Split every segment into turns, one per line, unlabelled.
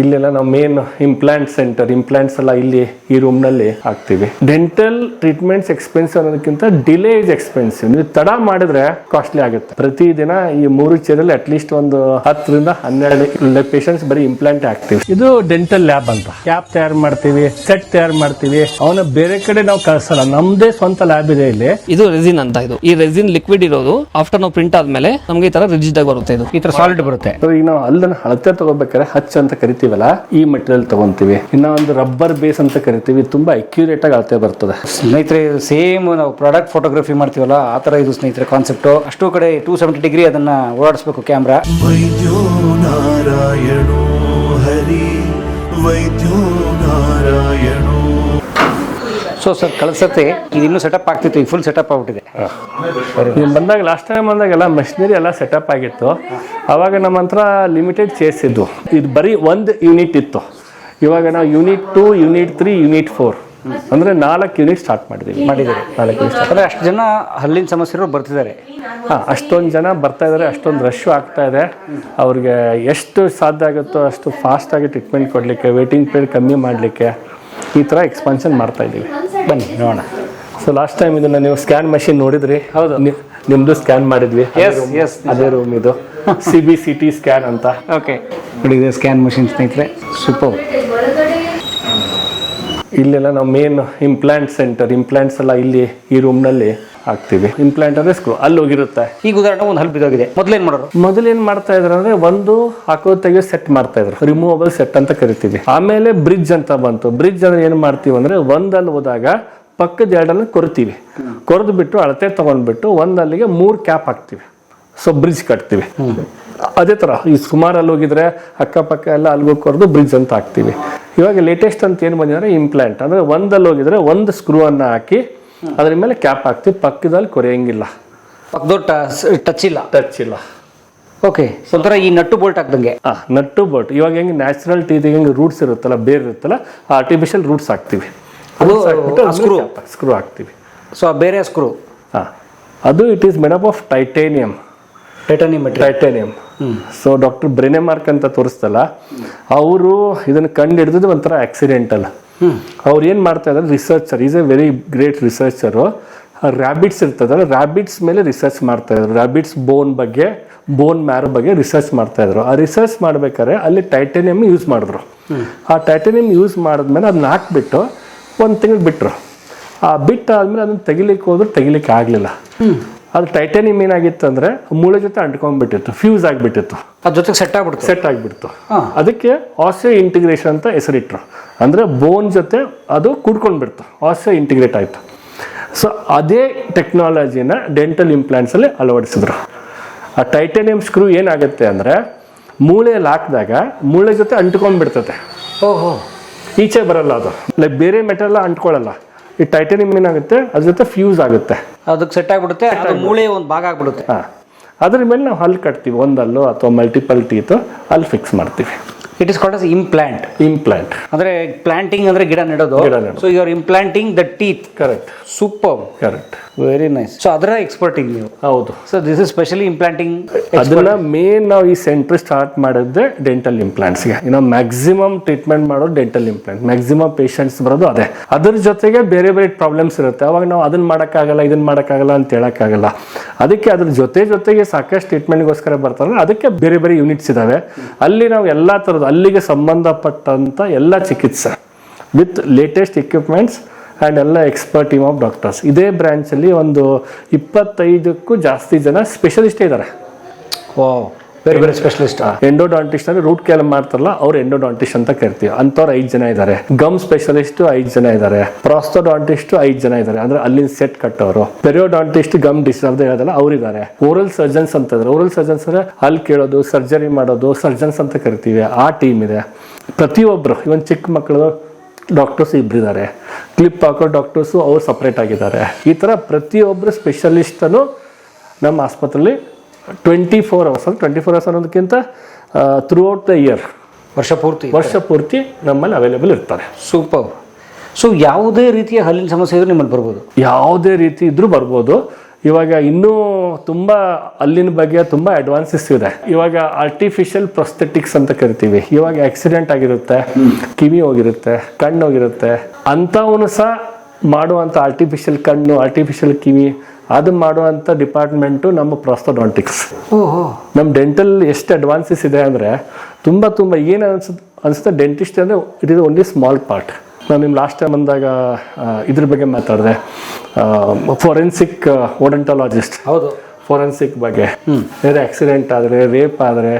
ಇಲ್ಲೆಲ್ಲ ನಾವು main implant centre implants ಎಲ್ಲ ಇಲ್ಲಿ ಈ ರೂಮ್ನಲ್ಲಿ ಹಾಕ್ತಿವಿ. ಡೆಂಟಲ್ ಟ್ರೀಟ್ಮೆಂಟ್ಸ್ ಎಕ್ಸ್ಪೆನ್ಸಿವ್ ಅನ್ನೋದಕ್ಕಿಂತ ಡಿಲೇ ಇಸ್ ಎಕ್ಸ್ಪೆನ್ಸಿವ್ ನೀವು ತಡ ಮಾಡಿದ್ರೆ ಕಾಸ್ಟ್ಲಿ ಆಗುತ್ತೆ. ಪ್ರತಿದಿನ ಈ ಮೂರು ಚೇರಲ್ಲಿ ಅಟ್ಲೀಸ್ಟ್ ಒಂದು ಹತ್ತರಿಂದ ಹನ್ನೆರಡು ಪೇಷಂಟ್ಸ್ ಬರೀ ಇಂಪ್ಲಾಂಟ್ ಹಾಕ್ತಿವಿ. ಇದು ಡೆಂಟಲ್ ಲ್ಯಾಬ್ ಅಂತ. ಕ್ಯಾಪ್ ತಯಾರು ಮಾಡ್ತೀವಿ ಸೆಟ್ ತಯಾರು ಮಾಡ್ತೀವಿ. ಅವನ ಬೇರೆ ಕಡೆ ನಾವು ಕಳ್ಸಲ್ಲ. ನಮ್ದೇ ಸ್ವಂತ ಲ್ಯಾಬ್ ಇದೆ ಇಲ್ಲಿ.
ಇದು ರೆಸಿನ್ ಅಂತ ಇದು. ಈ ರೆಸಿನ್ ಲಿಕ್ವಿಡ್ ಇರೋದು ಆಫ್ಟರ್ ನಾವು ಪ್ರಿಂಟ್ ಆದ್ಮೇಲೆ ನಮಗೆ ಈ ತರ ರಿಜಿಡ್ ಆಗಿ ಬರುತ್ತೆ ಇದು.
ಈ ತರ ಸಾಲಿಡ್ ಬರುತ್ತೆ.
ಈಗ ನಾವು ಅಲ್ಲದನ್ನ ಅಳತೆ ತಗೋಬೇಕಾದ್ರೆ ಹಚ್ ಅಂತ ಕರಿತೀವಲ್ಲ ಈ ಮೆಟೀರಿಯಲ್ ತಗೊಂತೀವಿ. ಇನ್ನ ಒಂದು ರಬ್ಬರ್ ಬೇಸ್ ಅಂತ ಕರಿತೀವಿ ತುಂಬಾ ಅಕ್ಯುರೇಟ್ ಆಗಿ ಅಳತೆ ಬರ್ತದೆ.
ಸ್ನೇಹಿತರೆ ಸೇಮ್ ನಾವು ಪ್ರಾಡಕ್ಟ್ ಫೋಟೋಗ್ರಫಿ ಮಾಡ್ತೀವಲ್ಲ ಆ ತರ ಇದು ಸ್ನೇಹಿತರೆ ಕಾನ್ಸೆಪ್ಟ್ ಅಷ್ಟು ಕಡೆ ಟೂ ಸೆವೆಂಟಿ ಡಿಗ್ರಿ ಅದನ್ನ ಓಡಾಡಿಸ್ಬೇಕು ಕ್ಯಾಮ್ರಾ
ವೈದ್ಯೋ ನಾರಾಯಣೋ ಹರಿ ವೈದ್ಯೋ
ಸೊ ಸರ್ ಕಳ್ಸತ್ತೆ. ಇದು ಇನ್ನೂ ಸೆಟಪ್ ಆಗ್ತಿತ್ತು. ಈಗ ಫುಲ್ ಸೆಟಪ್ ಆಗ್ಬಿಟ್ಟಿದೆ.
ನೀವು ಬಂದಾಗ ಲಾಸ್ಟ್ ಟೈಮ್ ಬಂದಾಗ ಎಲ್ಲ ಮಷಿನರಿ ಎಲ್ಲ ಸೆಟಪ್ ಆಗಿತ್ತು. ಅವಾಗ ನಮ್ಮ ಹತ್ರ ಲಿಮಿಟೆಡ್ ಚೇರ್ಸ್ ಇದ್ವು. ಇದು ಬರೀ ಒಂದು ಯೂನಿಟ್ ಇತ್ತು. ಇವಾಗ ನಾವು unit two unit three unit four ಅಂದ್ರೆ ನಾಲ್ಕು ಯೂನಿಟ್ ಸ್ಟಾರ್ಟ್ ಮಾಡಿದ್ವಿ
ಮಾಡಿದ್ದಾರೆ.
ನಾಲ್ಕು ಯೂನಿಟ್
ಅಂದ್ರೆ ಅಷ್ಟು ಜನ ಹಲ್ಲಿನ ಸಮಸ್ಯೆ ಬರ್ತಿದ್ದಾರೆ.
ಹಾ ಅಷ್ಟೊಂದು ಜನ ಬರ್ತಾ ಇದ್ದಾರೆ ಅಷ್ಟೊಂದು ರಶ್ ಆಗ್ತಾ ಇದೆ. ಅವ್ರಿಗೆ ಎಷ್ಟು ಸಾಧ್ಯ ಆಗುತ್ತೋ ಅಷ್ಟು ಫಾಸ್ಟ್ ಆಗಿ ಟ್ರೀಟ್ಮೆಂಟ್ ಕೊಡಲಿಕ್ಕೆ ವೇಟಿಂಗ್ ಪೀರಿಯಡ್ ಕಮ್ಮಿ ಮಾಡಲಿಕ್ಕೆ ಈ ಥರ ಎಕ್ಸ್ಪಾನ್ಷನ್ ಮಾಡ್ತಾ ಇದ್ದೀವಿ.
ಬನ್ನಿ ನೋಡೋಣ.
ಸೊ ಲಾಸ್ಟ್ ಟೈಮ್ ಇದನ್ನ ನೀವು ಸ್ಕ್ಯಾನ್ ಮಷಿನ್ ನೋಡಿದ್ರಿ?
ಹೌದು.
ನಿಮ್ಮದು ನಿಮ್ದು ಸ್ಕ್ಯಾನ್ ಮಾಡಿದ್ವಿ. ಅದೇ ರೂಮ್ ಇದು. C B C T scan ಅಂತ.
ಓಕೆ ನೋಡಿ ಇದೆ ಸ್ಕ್ಯಾನ್ ಮಷಿನ್ ಸ್ನೇಹಿತರೆ. ಸೂಪರ್
ಇಲ್ಲೆಲ್ಲ ನಾವು ಮೇನ್ ಇಂಪ್ಲಾಂಟ್ ಸೆಂಟರ್ ಇಂಪ್ಲಾಂಟ್ಸ್ ಎಲ್ಲ ಇಲ್ಲಿ ಈ ರೂಮ್ನಲ್ಲಿ ಹಾಕ್ತೀವಿ. ಇಂಪ್ಲಾಂಟ್ ಅಂದ್ರೆ ಸ್ಕ್ರೂ ಅಲ್ಲಿ ಹೋಗಿರುತ್ತೆ.
ಈಗ ಉದಾಹರಣೆ ಒಂದು ಹಲ್ಲು ಬಿದ್ದೋಗಿದೆ ಮೊದಲೇನು ಮಾಡೋರು?
ಮೊದಲು ಏನ್ ಮಾಡ್ತಾ ಇದ್ರು ಅಂದ್ರೆ ಒಂದು ಹಾಕೋ ತೆಗೆಯೋ ಸೆಟ್ ಮಾಡ್ತಾ ಇದ್ರು. ರಿಮೂವಬಲ್ ಸೆಟ್ ಅಂತ ಕರಿತೀವಿ. ಆಮೇಲೆ ಬ್ರಿಡ್ಜ್ ಅಂತ ಬಂತು. ಬ್ರಿಡ್ಜ್ ಅಂದ್ರೆ ಏನ್ ಮಾಡ್ತೀವಿ ಅಂದ್ರೆ ಒಂದಲ್ಲಿ ಹೋದಾಗ ಪಕ್ಕದ ಎರಡನ್ನ ಕೊರ್ತೀವಿ. ಕೊರೆದು ಬಿಟ್ಟು ಅಳತೆ ತಗೊಂಡ್ಬಿಟ್ಟು ಒಂದಲ್ಲಿಗೆ ಮೂರು ಕ್ಯಾಪ್ ಹಾಕ್ತೀವಿ. ಸೊ ಬ್ರಿಡ್ಜ್ ಕಟ್ತೀವಿ. ಅದೇ ತರ, ಈ ಸುಮಾರು ಅಲ್ಲಿ ಹೋಗಿದ್ರೆ ಅಕ್ಕಪಕ್ಕ ಎಲ್ಲ ಅಲ್ಲಿಗೆ ಕೊರೆದು ಬ್ರಿಡ್ಜ್ ಅಂತ ಹಾಕ್ತಿವಿ. ಇವಾಗ ಲೇಟೆಸ್ಟ್ ಅಂತ ಏನು ಬಂದಿದ್ರೆ ಇಂಪ್ಲಾಂಟ್ ಅಂದ್ರೆ ಒಂದಲ್ಲಿ ಹೋಗಿದ್ರೆ ಒಂದು ಸ್ಕ್ರೂ ಅನ್ನ ಹಾಕಿ ಅದ್ರ ಮೇಲೆ ಕ್ಯಾಪ್ ಹಾಕ್ತೀವಿ. ಪಕ್ಕದಲ್ಲಿ ಕೊರೆಯಂಗಿಲ್ಲ.
ಪಕ್ಕದೊಟ್ಟ ಟಚ್ ಇಲ್ಲ.
ಟಚ್ ಇಲ್ಲ.
ಓಕೆ ಒಂಥರ ಈ ನಟ್ಟು ಬೋಲ್ಟ್ ಹಾಕ್ದಂಗೆ.
ಹಾಂ ನಟ್ಟು ಬೋಲ್ಟ್ ಇವಾಗ ಹೆಂಗೆ ನ್ಯಾಚುರಲ್ ಟೀತ್ ಹೆಂಗೆ ರೂಟ್ಸ್ ಇರುತ್ತಲ್ಲ ಬೇರೆ ಇರುತ್ತಲ್ಲ ಆರ್ಟಿಫಿಷಿಯಲ್ ರೂಟ್ಸ್ ಹಾಕ್ತೀವಿ.
ಅದು ಸ್ಕ್ರೂ
ಸ್ಕ್ರೂ ಹಾಕ್ತೀವಿ.
ಸೊ ಬೇರೆ ಸ್ಕ್ರೂ
ಹಾಂ ಅದು it is up of titanium
titanium titanium
titanium so doctor Branemark ಅಂತ ತೋರಿಸ್ತಲ್ಲ ಅವರು ಇದನ್ನು ಕಂಡು ಹಿಡಿದಿದ್ದು ಒಂಥರ ಆಕ್ಸಿಡೆಂಟಲ್ ಅವ್ರು ಏನು ಮಾಡ್ತಾ ಇದ್ದಾರೆ researcher is a very great researcher rabbits ಇರ್ತದಲ್ಲ ರ್ಯಾಬಿಟ್ಸ್ ಮೇಲೆ ರಿಸರ್ಚ್ ಮಾಡ್ತಾ ಇದ್ರು. ರ್ಯಾಬಿಟ್ಸ್ ಬೋನ್ ಬಗ್ಗೆ ಬೋನ್ ಮ್ಯಾರೋ ಬಗ್ಗೆ ರಿಸರ್ಚ್ ಮಾಡ್ತಾ ಇದ್ರು. ಆ ರಿಸರ್ಚ್ ಮಾಡ್ಬೇಕಾದ್ರೆ ಅಲ್ಲಿ ಟೈಟೇನಿಯಂ ಯೂಸ್ ಮಾಡಿದ್ರು. ಆ ಟೈಟೇನಿಯಂ ಯೂಸ್ ಮಾಡಿದ್ಮೇಲೆ ಅದನ್ನ ಹಾಕ್ಬಿಟ್ಟು ಒಂದು ತಿಂಗಳು ಬಿಟ್ಟರು ಆ ಬಿಟ್ಟಾದ್ಮೇಲೆ ಅದನ್ನ ತೆಗಿಲಿಕ್ಕೆ ಹೋದ್ರೆ, ತೆಗಿಲಿಕ್ಕೆ ಆಗಲಿಲ್ಲ. ಅದು ಟೈಟಾನಿಯಂ ಏನಾಗಿತ್ತು ಅಂದ್ರೆ ಮೂಳೆ ಜೊತೆ ಅಂಟ್ಕೊಂಡ್ಬಿಟ್ಟಿತ್ತು ಫ್ಯೂಸ್ ಆಗಿಬಿಟ್ಟಿತ್ತು.
ಅದ್ರ ಜೊತೆಗೆ ಸೆಟ್ ಆಗ್ಬಿಡ್ತು.
ಸೆಟ್ ಆಗಿಬಿಡ್ತು. ಅದಕ್ಕೆ ಆಸೆ ಇಂಟಿಗ್ರೇಷನ್ ಅಂತ ಹೆಸರಿಟ್ರು. ಅಂದ್ರೆ ಬೋನ್ ಜೊತೆ ಅದು ಕೂಡ್ಕೊಂಡ್ಬಿಡ್ತು. ಆಸೆ ಇಂಟಿಗ್ರೇಟ್ ಆಯ್ತು. ಸೊ ಅದೇ ಟೆಕ್ನಾಲಜಿನ ಡೆಂಟಲ್ ಇಂಪ್ಲಾಂಟ್ಸ್ ಅಲ್ಲಿ ಅಳವಡಿಸಿದ್ರು. ಆ ಟೈಟಾನಿಯಂ ಸ್ಕ್ರೂ ಏನಾಗುತ್ತೆ ಅಂದ್ರೆ ಮೂಳೆಯಲ್ಲಿ ಹಾಕಿದಾಗ ಮೂಳೆ ಜೊತೆ ಅಂಟ್ಕೊಂಡ್ಬಿಡ್ತದೆ.
ಓಹೋ.
ಈಚೆ ಬರಲ್ಲ ಅದು. ಲೈಕ್ ಬೇರೆ ಮೆಟಲ್ ಅಂಟ್ಕೊಳ್ಳಲ್ಲ ಈ ಟೈಟಾನಿಯಂ ಏನಾಗುತ್ತೆ? ಅದ್ರ ಜೊತೆ ಫ್ಯೂಸ್ ಆಗುತ್ತೆ.
ಅದಕ್ಕೆ ಸೆಟ್ ಆಗ್ಬಿಡುತ್ತೆ ಅದು ಮೂಳೆ ಒಂದು ಭಾಗ ಆಗ್ಬಿಡುತ್ತೆ.
ಹಾ. ಅದ್ರ ಮೇಲೆ ನಾವು ಹಲ್ಲು ಕಟ್ತೀವಿ. ಒಂದಲ್ಲೋ ಅಥವಾ ಮಲ್ಟಿಪಲ್ ಟೀತ್ ಅಲ್ಲಿ ಫಿಕ್ಸ್ ಮಾಡ್ತೀವಿ.
It is called as implant
implant
ಅಂದ್ರೆ ಪ್ಲಾಂಟಿಂಗ್ ಅಂದ್ರೆ ಗಿಡ ನೆಡೋದು.
ಗಿಡ ನೆಡೋದು.
So you are implanting the teeth
correct
super
correct
very nice so ಅದರ ಎಕ್ಸ್ಪರ್ಟಿಂಗ್ ನೀವು.
ಹೌದು.
So this is specially implanting
ಅದನ್ನ ಮೇನ್ ನಾವು ಈ ಸೆಂಟರ್ ಸ್ಟಾರ್ಟ್ ಮಾಡಿದ್ದೆ ಡೆಂಟಲ್ ಇಂಪ್ಲಾಂಟ್ಸ್ಗೆ ಇನ್ನು ಮ್ಯಾಕ್ಸಿಮಮ್ ಟ್ರೀಟ್ಮೆಂಟ್ ಮಾಡೋದು ಡೆಂಟಲ್ ಇಂಪ್ಲಾಂಟ್ ಮ್ಯಾಕ್ಸಿಮಮ್ ಪೇಷಂಟ್ಸ್ ಬರೋದು ಅದೇ. ಅದ್ರ ಜೊತೆಗೆ ಬೇರೆ ಬೇರೆ ಪ್ರಾಬ್ಲಮ್ಸ್ ಇರುತ್ತೆ. ಅವಾಗ ನಾವು ಅದನ್ನ ಮಾಡೋಕ್ಕಾಗಲ್ಲ ಇದನ್ನ ಮಾಡೋಕ್ಕಾಗಲ್ಲ ಅಂತ ಹೇಳೋಕ್ಕಾಗಲ್ಲ. ಅದಕ್ಕೆ ಅದ್ರ ಜೊತೆ ಜೊತೆಗೆ ಸಾಕಷ್ಟು ಟ್ರೀಟ್ಮೆಂಟ್ಗೋಸ್ಕರ ಬರ್ತಾರೆ ಅದಕ್ಕೆ ಬೇರೆ ಬೇರೆ ಯೂನಿಟ್ಸ್ ಇದ್ದಾವೆ ಅಲ್ಲಿ ನಾವು ಎಲ್ಲ ಥರದ ಅಲ್ಲಿಗೆ ಸಂಬಂಧಪಟ್ಟಂಥ ಎಲ್ಲ ಚಿಕಿತ್ಸೆ. ವಿತ್ ಲೇಟೆಸ್ಟ್ ಇಕ್ವಿಪ್ಮೆಂಟ್ಸ್ ಆ್ಯಂಡ್ ಎಲ್ಲ ಎಕ್ಸ್ಪರ್ಟ್ ಟೀಮ್ ಆಫ್ ಡಾಕ್ಟರ್ಸ್ ಇದೇ ಬ್ರ್ಯಾಂಚಲ್ಲಿ ಒಂದು ಇಪ್ಪತ್ತೈದಕ್ಕೂ ಜಾಸ್ತಿ ಜನ ಸ್ಪೆಷಲಿಸ್ಟೇ ಇದ್ದಾರೆ.
ಓ ಬೇರೆ ಬೇರೆ ಸ್ಪೆಷಲಿಸ್ಟ್
ಎಂಡೋಡಾಂಟಿಸ್ಟ್ ಅಂದ್ರೆ ರೂಟ್ ಕೇಲ್ ಮಾಡ್ತಾರಲ್ಲ ಅವ್ರು ಎಂಡೋಡಾಂಟಿಸ್ಟ್ ಅಂತ ಕರಿತೀವಿ. ಅಂಥವ್ರು ಐದು ಜನ ಇದ್ದಾರೆ. ಗಮ್ ಸ್ಪೆಷಲಿಸ್ಟ್ ಐದು ಜನ ಇದ್ದಾರೆ. ಪ್ರಾಸ್ತೋಡಾಂಟಿಸ್ಟ್ ಐದು ಜನ ಇದ್ದಾರೆ. ಅಂದ್ರೆ ಅಲ್ಲಿನ ಸೆಟ್ ಕಟ್ಟೋರು. ಪೆರಿಯೋಡಾಂಟಿಸ್ಟ್ ಗಮ್ ಡಿಸರ್ವ್ ಹೇಳೋದಲ್ಲ ಅವರಿದ್ದಾರೆ. ಓರಲ್ ಸರ್ಜನ್ಸ್ ಅಂತ ಇದ್ದಾರೆ. ಓರಲ್ ಸರ್ಜನ್ಸ್ ಅಂದ್ರೆ ಅಲ್ಲಿ ಕೇಳೋದು ಸರ್ಜರಿ ಮಾಡೋದು ಸರ್ಜನ್ಸ್ ಅಂತ ಕರಿತೀವಿ. ಆ ಟೀಮ್ ಇದೆ. ಪ್ರತಿಯೊಬ್ಬರು ಇವನ್ ಚಿಕ್ಕ ಮಕ್ಕಳು ಡಾಕ್ಟರ್ಸ್ ಇಬ್ಬರಿದ್ದಾರೆ ಕ್ಲಿಪ್ ಹಾಕೋ ಡಾಕ್ಟರ್ಸು ಅವ್ರು ಸಪ್ರೇಟ್ ಆಗಿದ್ದಾರೆ. ಈ ಥರ ಪ್ರತಿಯೊಬ್ಬರು ಸ್ಪೆಷಲಿಸ್ಟನು ನಮ್ಮ ಆಸ್ಪತ್ರೆಯಲ್ಲಿ ಟ್ವೆಂಟಿ ಫೋರ್ ಅವರ್ಸ್ ಅಂದ್ರೆ ಟ್ವೆಂಟಿ ಫೋರ್ ಅವರ್ಸ್ ಅನ್ನೋದಕ್ಕಿಂತ ಥ್ರೂ ಔಟ್ ದ ಇಯರ್
ವರ್ಷ ಪೂರ್ತಿ
ವರ್ಷ ಪೂರ್ತಿ ನಮ್ಮಲ್ಲಿ ಅವೈಲೇಬಲ್ ಇರ್ತಾರೆ.
ಸೂಪರ್ ಸೊ ಯಾವುದೇ ರೀತಿಯ ಹಲ್ಲಿನ ಸಮಸ್ಯೆ ಇದ್ರೂ ನಿಮ್ಮಲ್ಲಿ ಬರ್ಬೋದು.
ಯಾವುದೇ ರೀತಿ ಇದ್ರೂ ಬರ್ಬೋದು. ಇವಾಗ ಇನ್ನೂ ತುಂಬ ಅಲ್ಲಿನ ಬಗ್ಗೆ ತುಂಬ ಅಡ್ವಾನ್ಸಸ್ ಇದೆ. ಇವಾಗ ಆರ್ಟಿಫಿಷಿಯಲ್ ಪ್ರೊಸ್ಥೆಟಿಕ್ಸ್ ಅಂತ ಕರಿತೀವಿ. ಇವಾಗ ಆಕ್ಸಿಡೆಂಟ್ ಆಗಿರುತ್ತೆ ಕಿವಿ ಹೋಗಿರುತ್ತೆ ಕಣ್ಣು ಹೋಗಿರುತ್ತೆ. ಅಂಥವನು ಸಹ ಮಾಡುವಂಥ ಆರ್ಟಿಫಿಷಿಯಲ್ ಕಣ್ಣು ಆರ್ಟಿಫಿಷಿಯಲ್ ಕಿವಿ ಅದು ಮಾಡುವಂಥ ಡಿಪಾರ್ಟ್ಮೆಂಟು ನಮ್ಮ ಪ್ರಾಸ್ತೋಡಾಂಟಿಕ್ಸ್ ನಮ್ಮ ಡೆಂಟಲ್ ಎಷ್ಟು ಅಡ್ವಾನ್ಸಸ್ ಇದೆ ಅಂದರೆ ತುಂಬ ತುಂಬ ಏನು ಅನ್ಸುತ್ತೆ ಅನಿಸುತ್ತೆ ಡೆಂಟಿಸ್ಟ್ ಅಂದರೆ it is only small part ನಾನು ನಿಮ್ಮ ಲಾಸ್ಟ್ ಟೈಮ್ ಬಂದಾಗ ಇದ್ರ ಬಗ್ಗೆ ಮಾತಾಡಿದೆ. ಫೋರೆನ್ಸಿಕ್ ಓಡೆಂಟಾಲಜಿಸ್ಟ್
ಹೌದು.
ಫೋರೆನ್ಸಿಕ್ ಬಗ್ಗೆ. ಬೇರೆ ಆಕ್ಸಿಡೆಂಟ್ ಆದರೆ ರೇಪ್ ಆದರೆ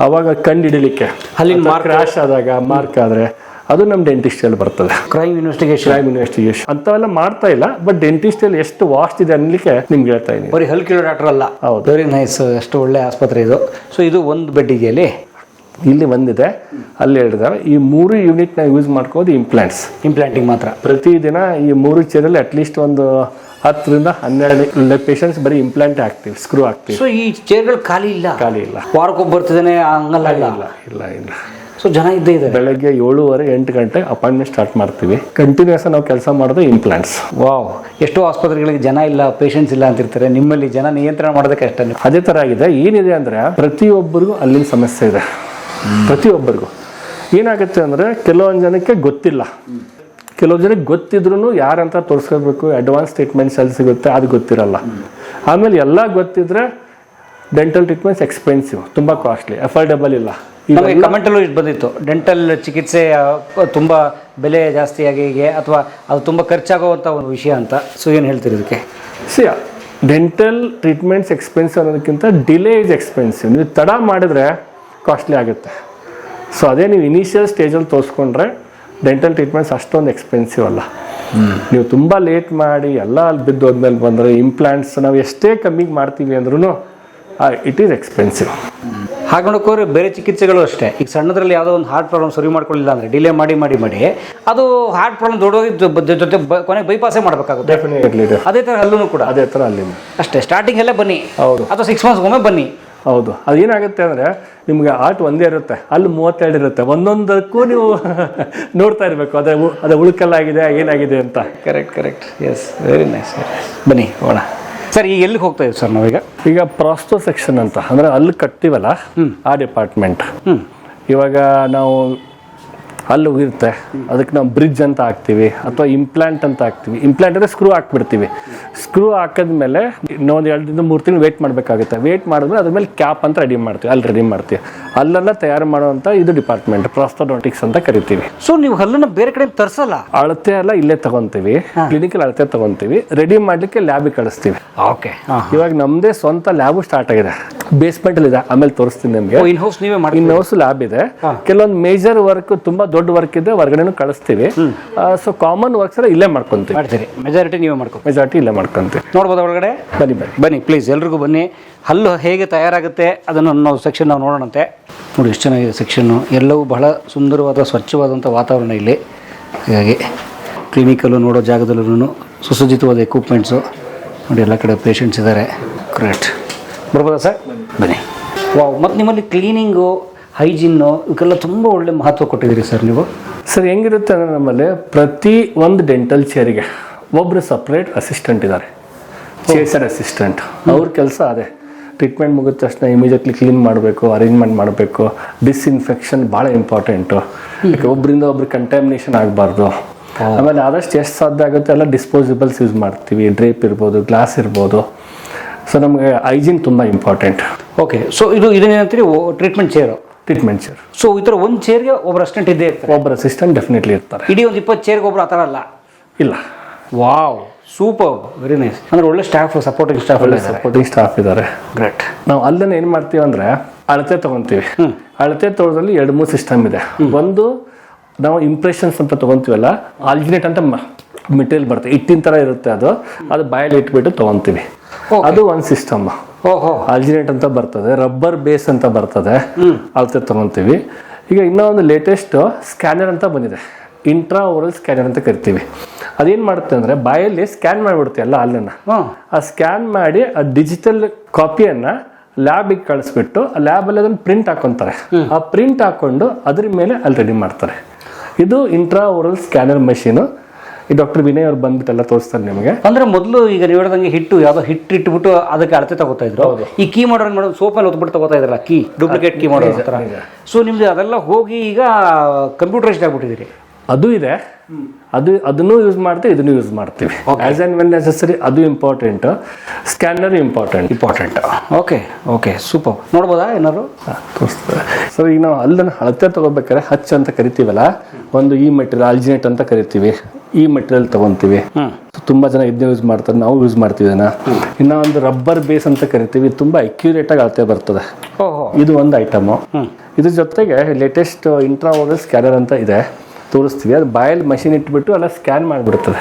ಅವಾಗ ಕಂಡು ಹಿಡಿಲಿಕ್ಕೆ.
ಮಾರ್ಕ್ mark-
ಕ್ರಾಶ್ ಆದಾಗ ಮಾರ್ಕ್ ಆದರೆ ಅದು ನಮ್ಮ ಡೆಂಟಿಸ್ಟಲ್ಲಿ ಬರ್ತದೆ.
ಕ್ರೈಮ್ ಇನ್ವೆಸ್ಟಿಗೇಷನ್
ಕ್ರೈಮ್ ಇನ್ವೆಸ್ಟಿಗೇಷನ್ ಅಂತವೆಲ್ಲ ಮಾಡ್ತಾ ಇಲ್ಲ ಬಟ್ ಡೆಂಟಿಸ್ಟಲ್ಲಿ ಎಷ್ಟು ವಾಸ್ಟ್ ಇದೆ ಅನ್ಲಿಕ್ಕೆ ನಿಮ್ಗೆ ಹೇಳ್ತಾ ಇದ್ದೀನಿ
ಬರೀ ಹಲ್ ಕಿಲೋ ಡಾಕ್ಟರ್ ಅಲ್ಲ.
ಹೌದು.
ವೆರಿ ನೈಸ್ ಎಷ್ಟು ಒಳ್ಳೆ ಆಸ್ಪತ್ರೆ ಇದು. ಸೊ ಇದು ಒಂದು ಬೆಡ್ ಇದೆಯಲ್ಲಿ
ಇಲ್ಲಿ ಒಂದಿದೆ ಅಲ್ಲಿ ಹೇಳಿದಾವೆ ಈ ಮೂರು ಯೂನಿಟ್ನ ಯೂಸ್ ಮಾಡ್ಕೋದು ಇಂಪ್ಲಾಂಟ್ಸ್
ಇಂಪ್ಲಾಂಟಿಂಗ್ ಮಾತ್ರ.
ಪ್ರತಿದಿನ ಈ ಮೂರು ಚೇರಲ್ಲಿ ಅಟ್ಲೀಸ್ಟ್ ಒಂದು ಹತ್ತರಿಂದ ಹನ್ನೆರಡು ಪೇಷಂಟ್ಸ್ ಬರೀ ಇಂಪ್ಲಾಂಟ್ ಹಾಕ್ತೀವಿ ಸ್ಕ್ರೂ ಹಾಕ್ತೀವಿ
ಸೊ ಈ ಚೇರ್ಗಳು ಖಾಲಿ ಇಲ್ಲ?
ಖಾಲಿ ಇಲ್ಲ.
ವಾರಕ್ಕೊಬ್ಬ ಬರ್ತಿದ್ದಾನೆ ಹಂಗಲ್ಲ ಇಲ್ಲ?
ಇಲ್ಲ ಇಲ್ಲ
ಸೊ ಜನ ಇದ್ದೇ ಇದೆ
ಬೆಳಗ್ಗೆ ಏಳುವರೆ ಎಂಟು ಗಂಟೆ ಅಪಾಯಿಂಟ್ಮೆಂಟ್ ಸ್ಟಾರ್ಟ್ ಮಾಡ್ತೀವಿ. ಕಂಟಿನ್ಯೂಸ್ ನಾವು ಕೆಲಸ ಮಾಡೋದು ಇಂಪ್ಲಾಂಟ್ಸ್
ವಾವ್ ಎಷ್ಟೋ ಆಸ್ಪತ್ರೆಗಳಿಗೆ ಜನ ಇಲ್ಲ ಪೇಷಂಟ್ಸ್ ಇಲ್ಲ ಅಂತಿರ್ತಾರೆ. ನಿಮ್ಮಲ್ಲಿ ಜನ ನಿಯಂತ್ರಣ ಮಾಡೋದಕ್ಕೆ ಅಷ್ಟೇ.
ಅದೇ ತರ ಆಗಿದೆ. ಏನಿದೆ ಅಂದ್ರೆ ಪ್ರತಿಯೊಬ್ಬರಿಗೂ ಅಲ್ಲಿನ ಸಮಸ್ಯೆ ಇದೆ. ಪ್ರತಿಯೊಬ್ಬರಿಗೂ. ಏನಾಗುತ್ತೆ ಅಂದ್ರೆ ಕೆಲವೊಂದು ಜನಕ್ಕೆ ಗೊತ್ತಿಲ್ಲ. ಕೆಲವು ಜನಕ್ಕೆ ಗೊತ್ತಿದ್ರು ಯಾರಂತ ತೋರಿಸ್ಕೋಬೇಕು ಅಡ್ವಾನ್ಸ್ ಟ್ರೀಟ್ಮೆಂಟ್ಸ್ ಅಲ್ಲಿ ಸಿಗುತ್ತೆ ಅದು ಗೊತ್ತಿರಲ್ಲ. ಆಮೇಲೆ ಎಲ್ಲ ಗೊತ್ತಿದ್ರೆ ಡೆಂಟಲ್ ಟ್ರೀಟ್ಮೆಂಟ್ಸ್ ಎಕ್ಸ್ಪೆನ್ಸಿವ್ ತುಂಬ ಕಾಸ್ಟ್ಲಿ ಅಫೋರ್ಡೆಬಲ್ ಇಲ್ಲ.
ನಮಗೆ ಕಮೆಂಟಲ್ಲೂ ಇಷ್ಟು ಬಂದಿತ್ತು. ಡೆಂಟಲ್ ಚಿಕಿತ್ಸೆ ತುಂಬ ಬೆಲೆ ಜಾಸ್ತಿಯಾಗಿ ಹೀಗೆ ಅಥವಾ ಅದು ತುಂಬ ಖರ್ಚಾಗುವಂಥ ಒಂದು ವಿಷಯ ಅಂತ ಸೊ ಏನು ಹೇಳ್ತೀರಿ ಇದಕ್ಕೆ
ಸಿ ಡೆಂಟಲ್ ಟ್ರೀಟ್ಮೆಂಟ್ಸ್ ಎಕ್ಸ್ಪೆನ್ಸಿವ್ ಅನ್ನೋದಕ್ಕಿಂತ ಡಿಲೇ ಇಸ್ ಎಕ್ಸ್ಪೆನ್ಸಿವ್ ನೀವು ತಡ ಮಾಡಿದ್ರೆ ಕಾಸ್ಟ್ಲಿ ಆಗುತ್ತೆ. ಸೊ ಅದೇ ನೀವು ಇನಿಷಿಯಲ್ ಸ್ಟೇಜಲ್ಲಿ ತೋರಿಸ್ಕೊಂಡ್ರೆ ಡೆಂಟಲ್ ಟ್ರೀಟ್ಮೆಂಟ್ಸ್ ಅಷ್ಟೊಂದು ಎಕ್ಸ್ಪೆನ್ಸಿವ್ ಅಲ್ಲ. ನೀವು ತುಂಬ ಲೇಟ್ ಮಾಡಿ ಎಲ್ಲ ಅಲ್ಲಿ ಬಿದ್ದು ಹೋದ್ಮೇಲೆ ಬಂದರೆ ಇಂಪ್ಲಾಂಟ್ಸ್ ನಾವು ಎಷ್ಟೇ ಕಮ್ಮಿಗೆ ಮಾಡ್ತೀವಿ ಅಂದ್ರೂ ಇಟ್ ಈಸ್ ಎಕ್ಸ್ಪೆನ್ಸಿವ್
ಹಾಗೆ ಬೇರೆ ಚಿಕಿತ್ಸೆಗಳು ಅಷ್ಟೇ. ಈಗ ಸಣ್ಣದ್ರಲ್ಲಿ ಯಾವುದೋ ಒಂದು ಹಾರ್ಟ್ ಪ್ರಾಬ್ಲಮ್ ಸರಿ ಮಾಡ್ಕೊಳ್ಳಿಲ್ಲ ಅಂದರೆ ಡಿಲೇ ಮಾಡಿ ಮಾಡಿ ಮಾಡಿ ಅದು ಹಾರ್ಟ್ ಪ್ರಾಬ್ಲಮ್ ದೊಡ್ಡೋಗಿ ಜೊತೆ ಕೊನೆಗೆ ಬೈಪಾಸೇ ಮಾಡಬೇಕಾಗುತ್ತೆ.
ಡೆಫಿನೆಟ್ಲಿ
ಅದೇ ಥರ ಅಲ್ಲೂ ಕೂಡ.
ಅದೇ ಥರ ಅಲ್ಲಿ.
ಅಷ್ಟೇ ಸ್ಟಾರ್ಟಿಂಗ್ ಅಲ್ಲೇ ಬನ್ನಿ.
ಹೌದು.
ಅಥವಾ ಸಿಕ್ಸ್ ಮಂತ್ಸ್ಗೊಮ್ಮೆ ಬನ್ನಿ.
ಹೌದು. ಅದು ಏನಾಗುತ್ತೆ ಅಂದರೆ ನಿಮಗೆ ಆರ್ಟ್ ಒಂದೇ ಇರುತ್ತೆ ಅಲ್ಲಿ ಮೂವತ್ತೆರಡು ಇರುತ್ತೆ. ಒಂದೊಂದಕ್ಕೂ ನೀವು ನೋಡ್ತಾ ಇರಬೇಕು. ಅದೇ ಅದು ಉಳುಕಲ್ಲಾಗಿದೆ ಏನಾಗಿದೆ ಅಂತ.
Correct correct yes very nice ಬನ್ನಿ ಹೋಣ ಸರ್ ಈಗ ಎಲ್ಲಿಗೆ ಹೋಗ್ತಾ ಇದ್ದೀವಿ ಸರ್ ನಾವೀಗ?
ಈಗ ಪ್ರಾಸ್ಟೋ ಸೆಕ್ಷನ್ ಅಂತ. ಅಂದರೆ ಅಲ್ಲಿ ಕಟ್ತೀವಲ್ಲ ಆ ಡಿಪಾರ್ಟ್ಮೆಂಟ್. ಇವಾಗ ನಾವು ಅಲ್ಲಿ ಹೋಗಿರುತ್ತೆ ಅದಕ್ಕೆ ನಾವು ಬ್ರಿಡ್ಜ್ ಅಂತ ಹಾಕ್ತೀವಿ ಅಥವಾ ಇಂಪ್ಲಾಂಟ್ ಅಂತ ಹಾಕ್ತೀವಿ. ಇಂಪ್ಲಾಂಟ್ ಅಂದರೆ ಸ್ಕ್ರೂ ಹಾಕ್ಬಿಡ್ತೀವಿ. ಸ್ಕ್ರೂ ಹಾಕಿದ್ಮೇಲೆ ಇನ್ನೊಂದು ಎರಡರಿಂದ ಮೂರು ತಿಂಗಳು ವೇಟ್ ಮಾಡಬೇಕಾಗುತ್ತೆ. ವೇಟ್ ಮಾಡಿದ್ರೆ ಅದ್ರ ಮೇಲೆ ಕ್ಯಾಪ್ ಅಂತ ರೆಡಿ ಮಾಡ್ತೀವಿ. ಅಲ್ಲಿ ರೆಡಿ ಮಾಡ್ತೀವಿ. ಅಲ್ಲೆಲ್ಲ ತಯಾರು ಮಾಡುವಂಥ ಇದು ಡಿಪಾರ್ಟ್ಮೆಂಟ್ ಪ್ರಾಸ್ತೋಡೋಟಿಕ್ಸ್ ಅಂತ ಕರಿತೀವಿ.
ಸೊ ನೀವು ಹಲ್ಲನ್ನು ಬೇರೆ ಕಡೆ ತರಿಸಲ್ಲ?
ಅಳತೆ ಎಲ್ಲ ಇಲ್ಲೇ ತಗೊಂತೀವಿ. ಕ್ಲಿನಿಕಲ್ ಅಳತೆ ತಗೊಂತೀವಿ. ರೆಡಿ ಮಾಡಲಿಕ್ಕೆ ಲ್ಯಾಬಿಗೆ ಕಳಿಸ್ತೀವಿ.
ಓಕೆ
ಇವಾಗ ನಮ್ದೇ ಸ್ವಂತ ಲ್ಯಾಬು ಸ್ಟಾರ್ಟ್ ಆಗಿದೆ. ಬೇಸ್ಮೆಂಟ್ ಇದೆ. ಆಮೇಲೆ ತೋರಿಸ್ತೀನಿ ನಿಮಗೆ.
ಇನ್ ಹೌಸ್ ನೀವೇ ಮಾಡಿ
ಇನ್ ಹೌಸ್ ಲ್ಯಾಬ್ ಇದೆ ಕೆಲವೊಂದು ಮೇಜರ್ ವರ್ಕ್ ತುಂಬಾ ದೊಡ್ಡ ವರ್ಕ್ ಇದೆ ಹೊರಗಡೆನೂ ಕಳಿಸ್ತೀವಿ. ಸೊ ಕಾಮನ್ ವರ್ಕ್ಸ್ ಎಲ್ಲ ಇಲ್ಲೇ ಮಾಡ್ಕೊಂತೀವಿ.
ಮಾಡ್ತೀರಿ. ಮೆಜಾರಿಟಿ ನೀವೇ ಮಾಡ್ಕೊ
ಮೆಜಾರಿಟಿ ಇಲ್ಲೇ ಮಾಡ್ಕೊಂತೀವಿ.
ನೋಡ್ಬೋದು ಒಳಗಡೆ
ಬನ್ನಿ ಬನ್ನಿ.
ಬನ್ನಿ ಪ್ಲೀಸ್ ಎಲ್ರಿಗೂ ಬನ್ನಿ. ಹಲ್ಲು ಹೇಗೆ ತಯಾರಾಗುತ್ತೆ ಅದನ್ನು ನಾವು ಸೆಕ್ಷನ್ ನಾವು ನೋಡೋಣಂತೆ. ನೋಡಿ ಎಷ್ಟು ಚೆನ್ನಾಗಿದೆ ಸೆಕ್ಷನ್ನು ಎಲ್ಲವೂ ಬಹಳ ಸುಂದರವಾದ ಸ್ವಚ್ಛವಾದಂಥ ವಾತಾವರಣ ಇಲ್ಲಿ. ಹಾಗಾಗಿ ಕ್ಲಿನಿಕಲ್ಲು ನೋಡೋ ಜಾಗದಲ್ಲೂ ಸುಸಜ್ಜಿತವಾದ ಎಕ್ವಿಪ್ಮೆಂಟ್ಸು ನೋಡಿ ಎಲ್ಲ ಕಡೆ ಪೇಷಂಟ್ಸ್ ಇದ್ದಾರೆ. ಕರೆಕ್ಟ್ ಬರ್ಬೋದಾ ಸರ್ ಬನ್ನಿ. ವಾವ್ ಮತ್ತು ನಿಮ್ಮಲ್ಲಿ ಕ್ಲೀನಿಂಗು ಹೈಜಿನ್ನು ಇವಕ್ಕೆಲ್ಲ ತುಂಬ ಒಳ್ಳೆ ಮಹತ್ವ ಕೊಟ್ಟಿದ್ದೀರಿ ಸರ್ ನೀವು.
ಸರ್ ಹೆಂಗಿರುತ್ತೆ ಅಂದರೆ ನಮ್ಮಲ್ಲಿ ಪ್ರತಿ ಒಂದು ಡೆಂಟಲ್ ಚೇರಿಗೆ ಒಬ್ರು ಸಪ್ರೇಟ್ ಅಸಿಸ್ಟೆಂಟ್ ಇದ್ದಾರೆ. ಚೇಸರ್ ಅಸಿಸ್ಟೆಂಟ್ ಅವ್ರ ಕೆಲಸ ಅದೇ. ಟ್ರೀಟ್ಮೆಂಟ್ ಮುಗಿದ ತಕ್ಷಣ ಇಮಿಡಿಯೇಟ್ಲಿ ಕ್ಲೀನ್ ಮಾಡಬೇಕು ಅರೇಂಜ್ಮೆಂಟ್ ಮಾಡಬೇಕು. ಡಿಸ್ಇನ್ಫೆಕ್ಷನ್ ಭಾಳ ಇಂಪಾರ್ಟೆಂಟು ಒಬ್ಬರಿಂದ ಒಬ್ರು ಕಂಟ್ಯಾಮಿನೇಷನ್ ಆಗಬಾರ್ದು. ಆಮೇಲೆ ಆದಷ್ಟು ಎಷ್ಟು ಸಾಧ್ಯ ಆಗುತ್ತೆ ಎಲ್ಲ ಡಿಸ್ಪೋಸಿಬಲ್ಸ್ ಯೂಸ್ ಮಾಡ್ತೀವಿ. ಡ್ರೇಪ್ ಇರ್ಬೋದು ಗ್ಲಾಸ್ ಇರ್ಬೋದು. ಸೊ ನಮಗೆ ಐಜಿನ್ ತುಂಬ ಇಂಪಾರ್ಟೆಂಟ್
ಓಕೆ ಸೊ ಇದು ಇದೇನಂತೀರಿ treatment chair
treatment chair
so ಈ ಥರ ಒಂದು ಚೇರ್ಗೆ ಒಬ್ಬರು ಅಸಿಸ್ಟೆಂಟ್ ಇದ್ದೇ ಇರ್ತಾರೆ.
ಒಬ್ಬರು ಅಸಿಸ್ಟೆಂಟ್ ಡೆಫಿನೆಟ್ಲಿ ಇರ್ತಾರೆ.
ಇಡೀ ಒಂದು ಇಪ್ಪತ್ತು ಚೇರ್ಗೆ ಒಬ್ಬರು ಆ ಥರ ಅಲ್ಲ?
ಇಲ್ಲ.
ವಾವ್ ಸೂಪರ್ ವೆರಿ ನೈಸ್ ಅಂದ್ರೆ ಒಳ್ಳೆ ಸ್ಟಾಫ್ ಸಪೋರ್ಟಿಂಗ್ ಸ್ಟಾಫ್ ಒಳ್ಳೆ
ಸಪೋರ್ಟಿಂಗ್ ಸ್ಟಾಫ್ ಇದ್ದಾರೆ.
ಗ್ರೇಟ್
ನಾವು ಅಲ್ಲೇ ಏನು ಮಾಡ್ತೀವಿ ಅಂದ್ರೆ ಅಳತೆ ತಗೊಂತೀವಿ. ಅಳತೆ ತೊಳೆದಲ್ಲಿ ಎರಡು ಮೂರು ಸಿಸ್ಟಮ್ ಇದೆ. ಒಂದು ನಾವು ಇಂಪ್ರೆಷನ್ಸ್ ಅಂತ ತಗೊಂತೀವಲ್ಲ ಆಲ್ಜಿನೇಟ್ ಅಂತ ಮೆಟೀರಿಯಲ್ ಬರುತ್ತೆ. ಇಟ್ಟಿನ ಥರ ಇರುತ್ತೆ ಅದು. ಅದು ಬಾಯಲ್ಲಿ ಇಟ್ಬಿಟ್ಟು ತಗೊಂತೀವಿ. ಅದು ಒಂದು ಸಿಸ್ಟಮ್ ಆಲ್ಜಿನೇಟ್ ಅಂತ ಬರ್ತದೆ ರಬ್ಬರ್ ಬೇಸ್ ಅಂತ ಬರ್ತದೆ. ಅಳತೆ ತಗೊಂತೀವಿ. ಈಗ ಇನ್ನೂ ಒಂದು ಲೇಟೆಸ್ಟ್ ಸ್ಕ್ಯಾನರ್ ಅಂತ ಬಂದಿದೆ. ಇಂಟ್ರಾ ಓರಲ್ ಸ್ಕ್ಯಾನರ್ ಅಂತ ಕರಿತೀವಿ. ಅದೇನು ಮಾಡುತ್ತೆ ಅಂದರೆ ಬಾಯಲ್ಲಿ ಸ್ಕ್ಯಾನ್ ಮಾಡಿಬಿಡುತ್ತೆ ಎಲ್ಲ ಅಲ್ಲನ್ನು ಆ ಸ್ಕ್ಯಾನ್ ಮಾಡಿ ಆ ಡಿಜಿಟಲ್ ಕಾಪಿಯನ್ನು ಲ್ಯಾಬಿಗೆ ಕಳಿಸ್ಬಿಟ್ಟು ಆ ಲ್ಯಾಬಲ್ಲಿ ಅದನ್ನು ಪ್ರಿಂಟ್ ಹಾಕೊತಾರೆ. ಆ ಪ್ರಿಂಟ್ ಹಾಕೊಂಡು ಅದ್ರ ಮೇಲೆ ಅಲ್ಲಿ ರೆಡಿ ಮಾಡ್ತಾರೆ. ಇದು ಇಂಟ್ರಾ ಓರಲ್ ಸ್ಕ್ಯಾನರ್ ಮಷೀನು ಈ ಡಾಕ್ಟರ್ ವಿನಯ್ ಅವ್ರು ಬಂದ್ಬಿಟ್ಟೆಲ್ಲ ತೋರಿಸ್ತಾರೆ ನಿಮಗೆ.
ಅಂದ್ರೆ ಮೊದಲು ಈಗ ನೀವು ಹೇಳ್ದಂಗೆ ಹಿಟ್ಟು ಯಾವ್ದೋ ಹಿಟ್ಟು ಇಟ್ಬಿಟ್ಟು ಅದಕ್ಕೆ ಅಳತೆ ತಗೋತಾ ಇದ್ರು. ಈ ಕೀ ಮಾಡೋರ್ ಮಾಡೋದು ಸೋಪಲ್ಲಿ ಒತ್ಬಿಟ್ಟು ತಗೋತಾ ಇದ್ರಲ್ಲ ಕೀ ಡೂಪ್ಲಿಕೇಟ್ ಕೀ ಮಾಡೋ ಸೊ ನಿಮ್ದು ಅದೆಲ್ಲ ಹೋಗಿ ಈಗ ಕಂಪ್ಯೂಟರೈಸ್ಡ್ ಆಗ್ಬಿಟ್ಟಿದ್ದೀರಿ.
ಅದು ಇದೆ. ಅದು ಅದನ್ನು ಯೂಸ್ ಮಾಡ್ತೀವಿ ಇದನ್ನು ಯೂಸ್ ಮಾಡ್ತೀವಿ. ಆಸ್ ಆ್ಯಂಡ್ ವೆನ್ ನೆಸೆಸರಿ ಅದು important scanner important
important okay okay super ನೋಡ್ಬೋದಾ ಏನಾದ್ರು?
ತೋರಿಸ್ತಾರೆ ಸೊ ಈಗ ನಾವು ಅಲ್ಲನ್ನು ಅಳತೆ ತಗೋಬೇಕಾದ್ರೆ ಹಚ್ ಅಂತ ಕರಿತೀವಲ್ಲ ಒಂದು ಈ ಮೆಟೀರಿಯಲ್ ಆಲ್ಜಿನೇಟ್ ಅಂತ ಕರಿತೀವಿ. ಈ ಮೆಟೀರಿಯಲ್ ತಗೊಂತೀವಿ. ತುಂಬಾ ಜನ ಇದನ್ನ ಯೂಸ್ ಮಾಡ್ತಾರೆ ನಾವು ಯೂಸ್ ಮಾಡ್ತೀವಿ ಇದನ್ನ. ಇನ್ನ ಒಂದು ರಬ್ಬರ್ ಬೇಸ್ ಅಂತ ಕರಿತೀವಿ ತುಂಬಾ ಅಕ್ಯುರೇಟ್ ಆಗಿ ಅಳತೆ ಬರ್ತದೆ.
ಓಹೋ.
ಇದು ಒಂದು ಐಟಮ್ ಇದ್ರ ಜೊತೆಗೆ ಲೇಟೆಸ್ಟ್ ಇಂಟ್ರಾವೋರಲ್ ಸ್ಕ್ಯಾನರ್ ಅಂತ ಇದೆ. ತೋರಿಸ್ತೀವಿ. ಅದು ಬಾಯಲ್ಲಿ ಮಷಿನ್ ಇಟ್ಬಿಟ್ಟು ಎಲ್ಲ ಸ್ಕ್ಯಾನ್ ಮಾಡಿಬಿಡ್ತದೆ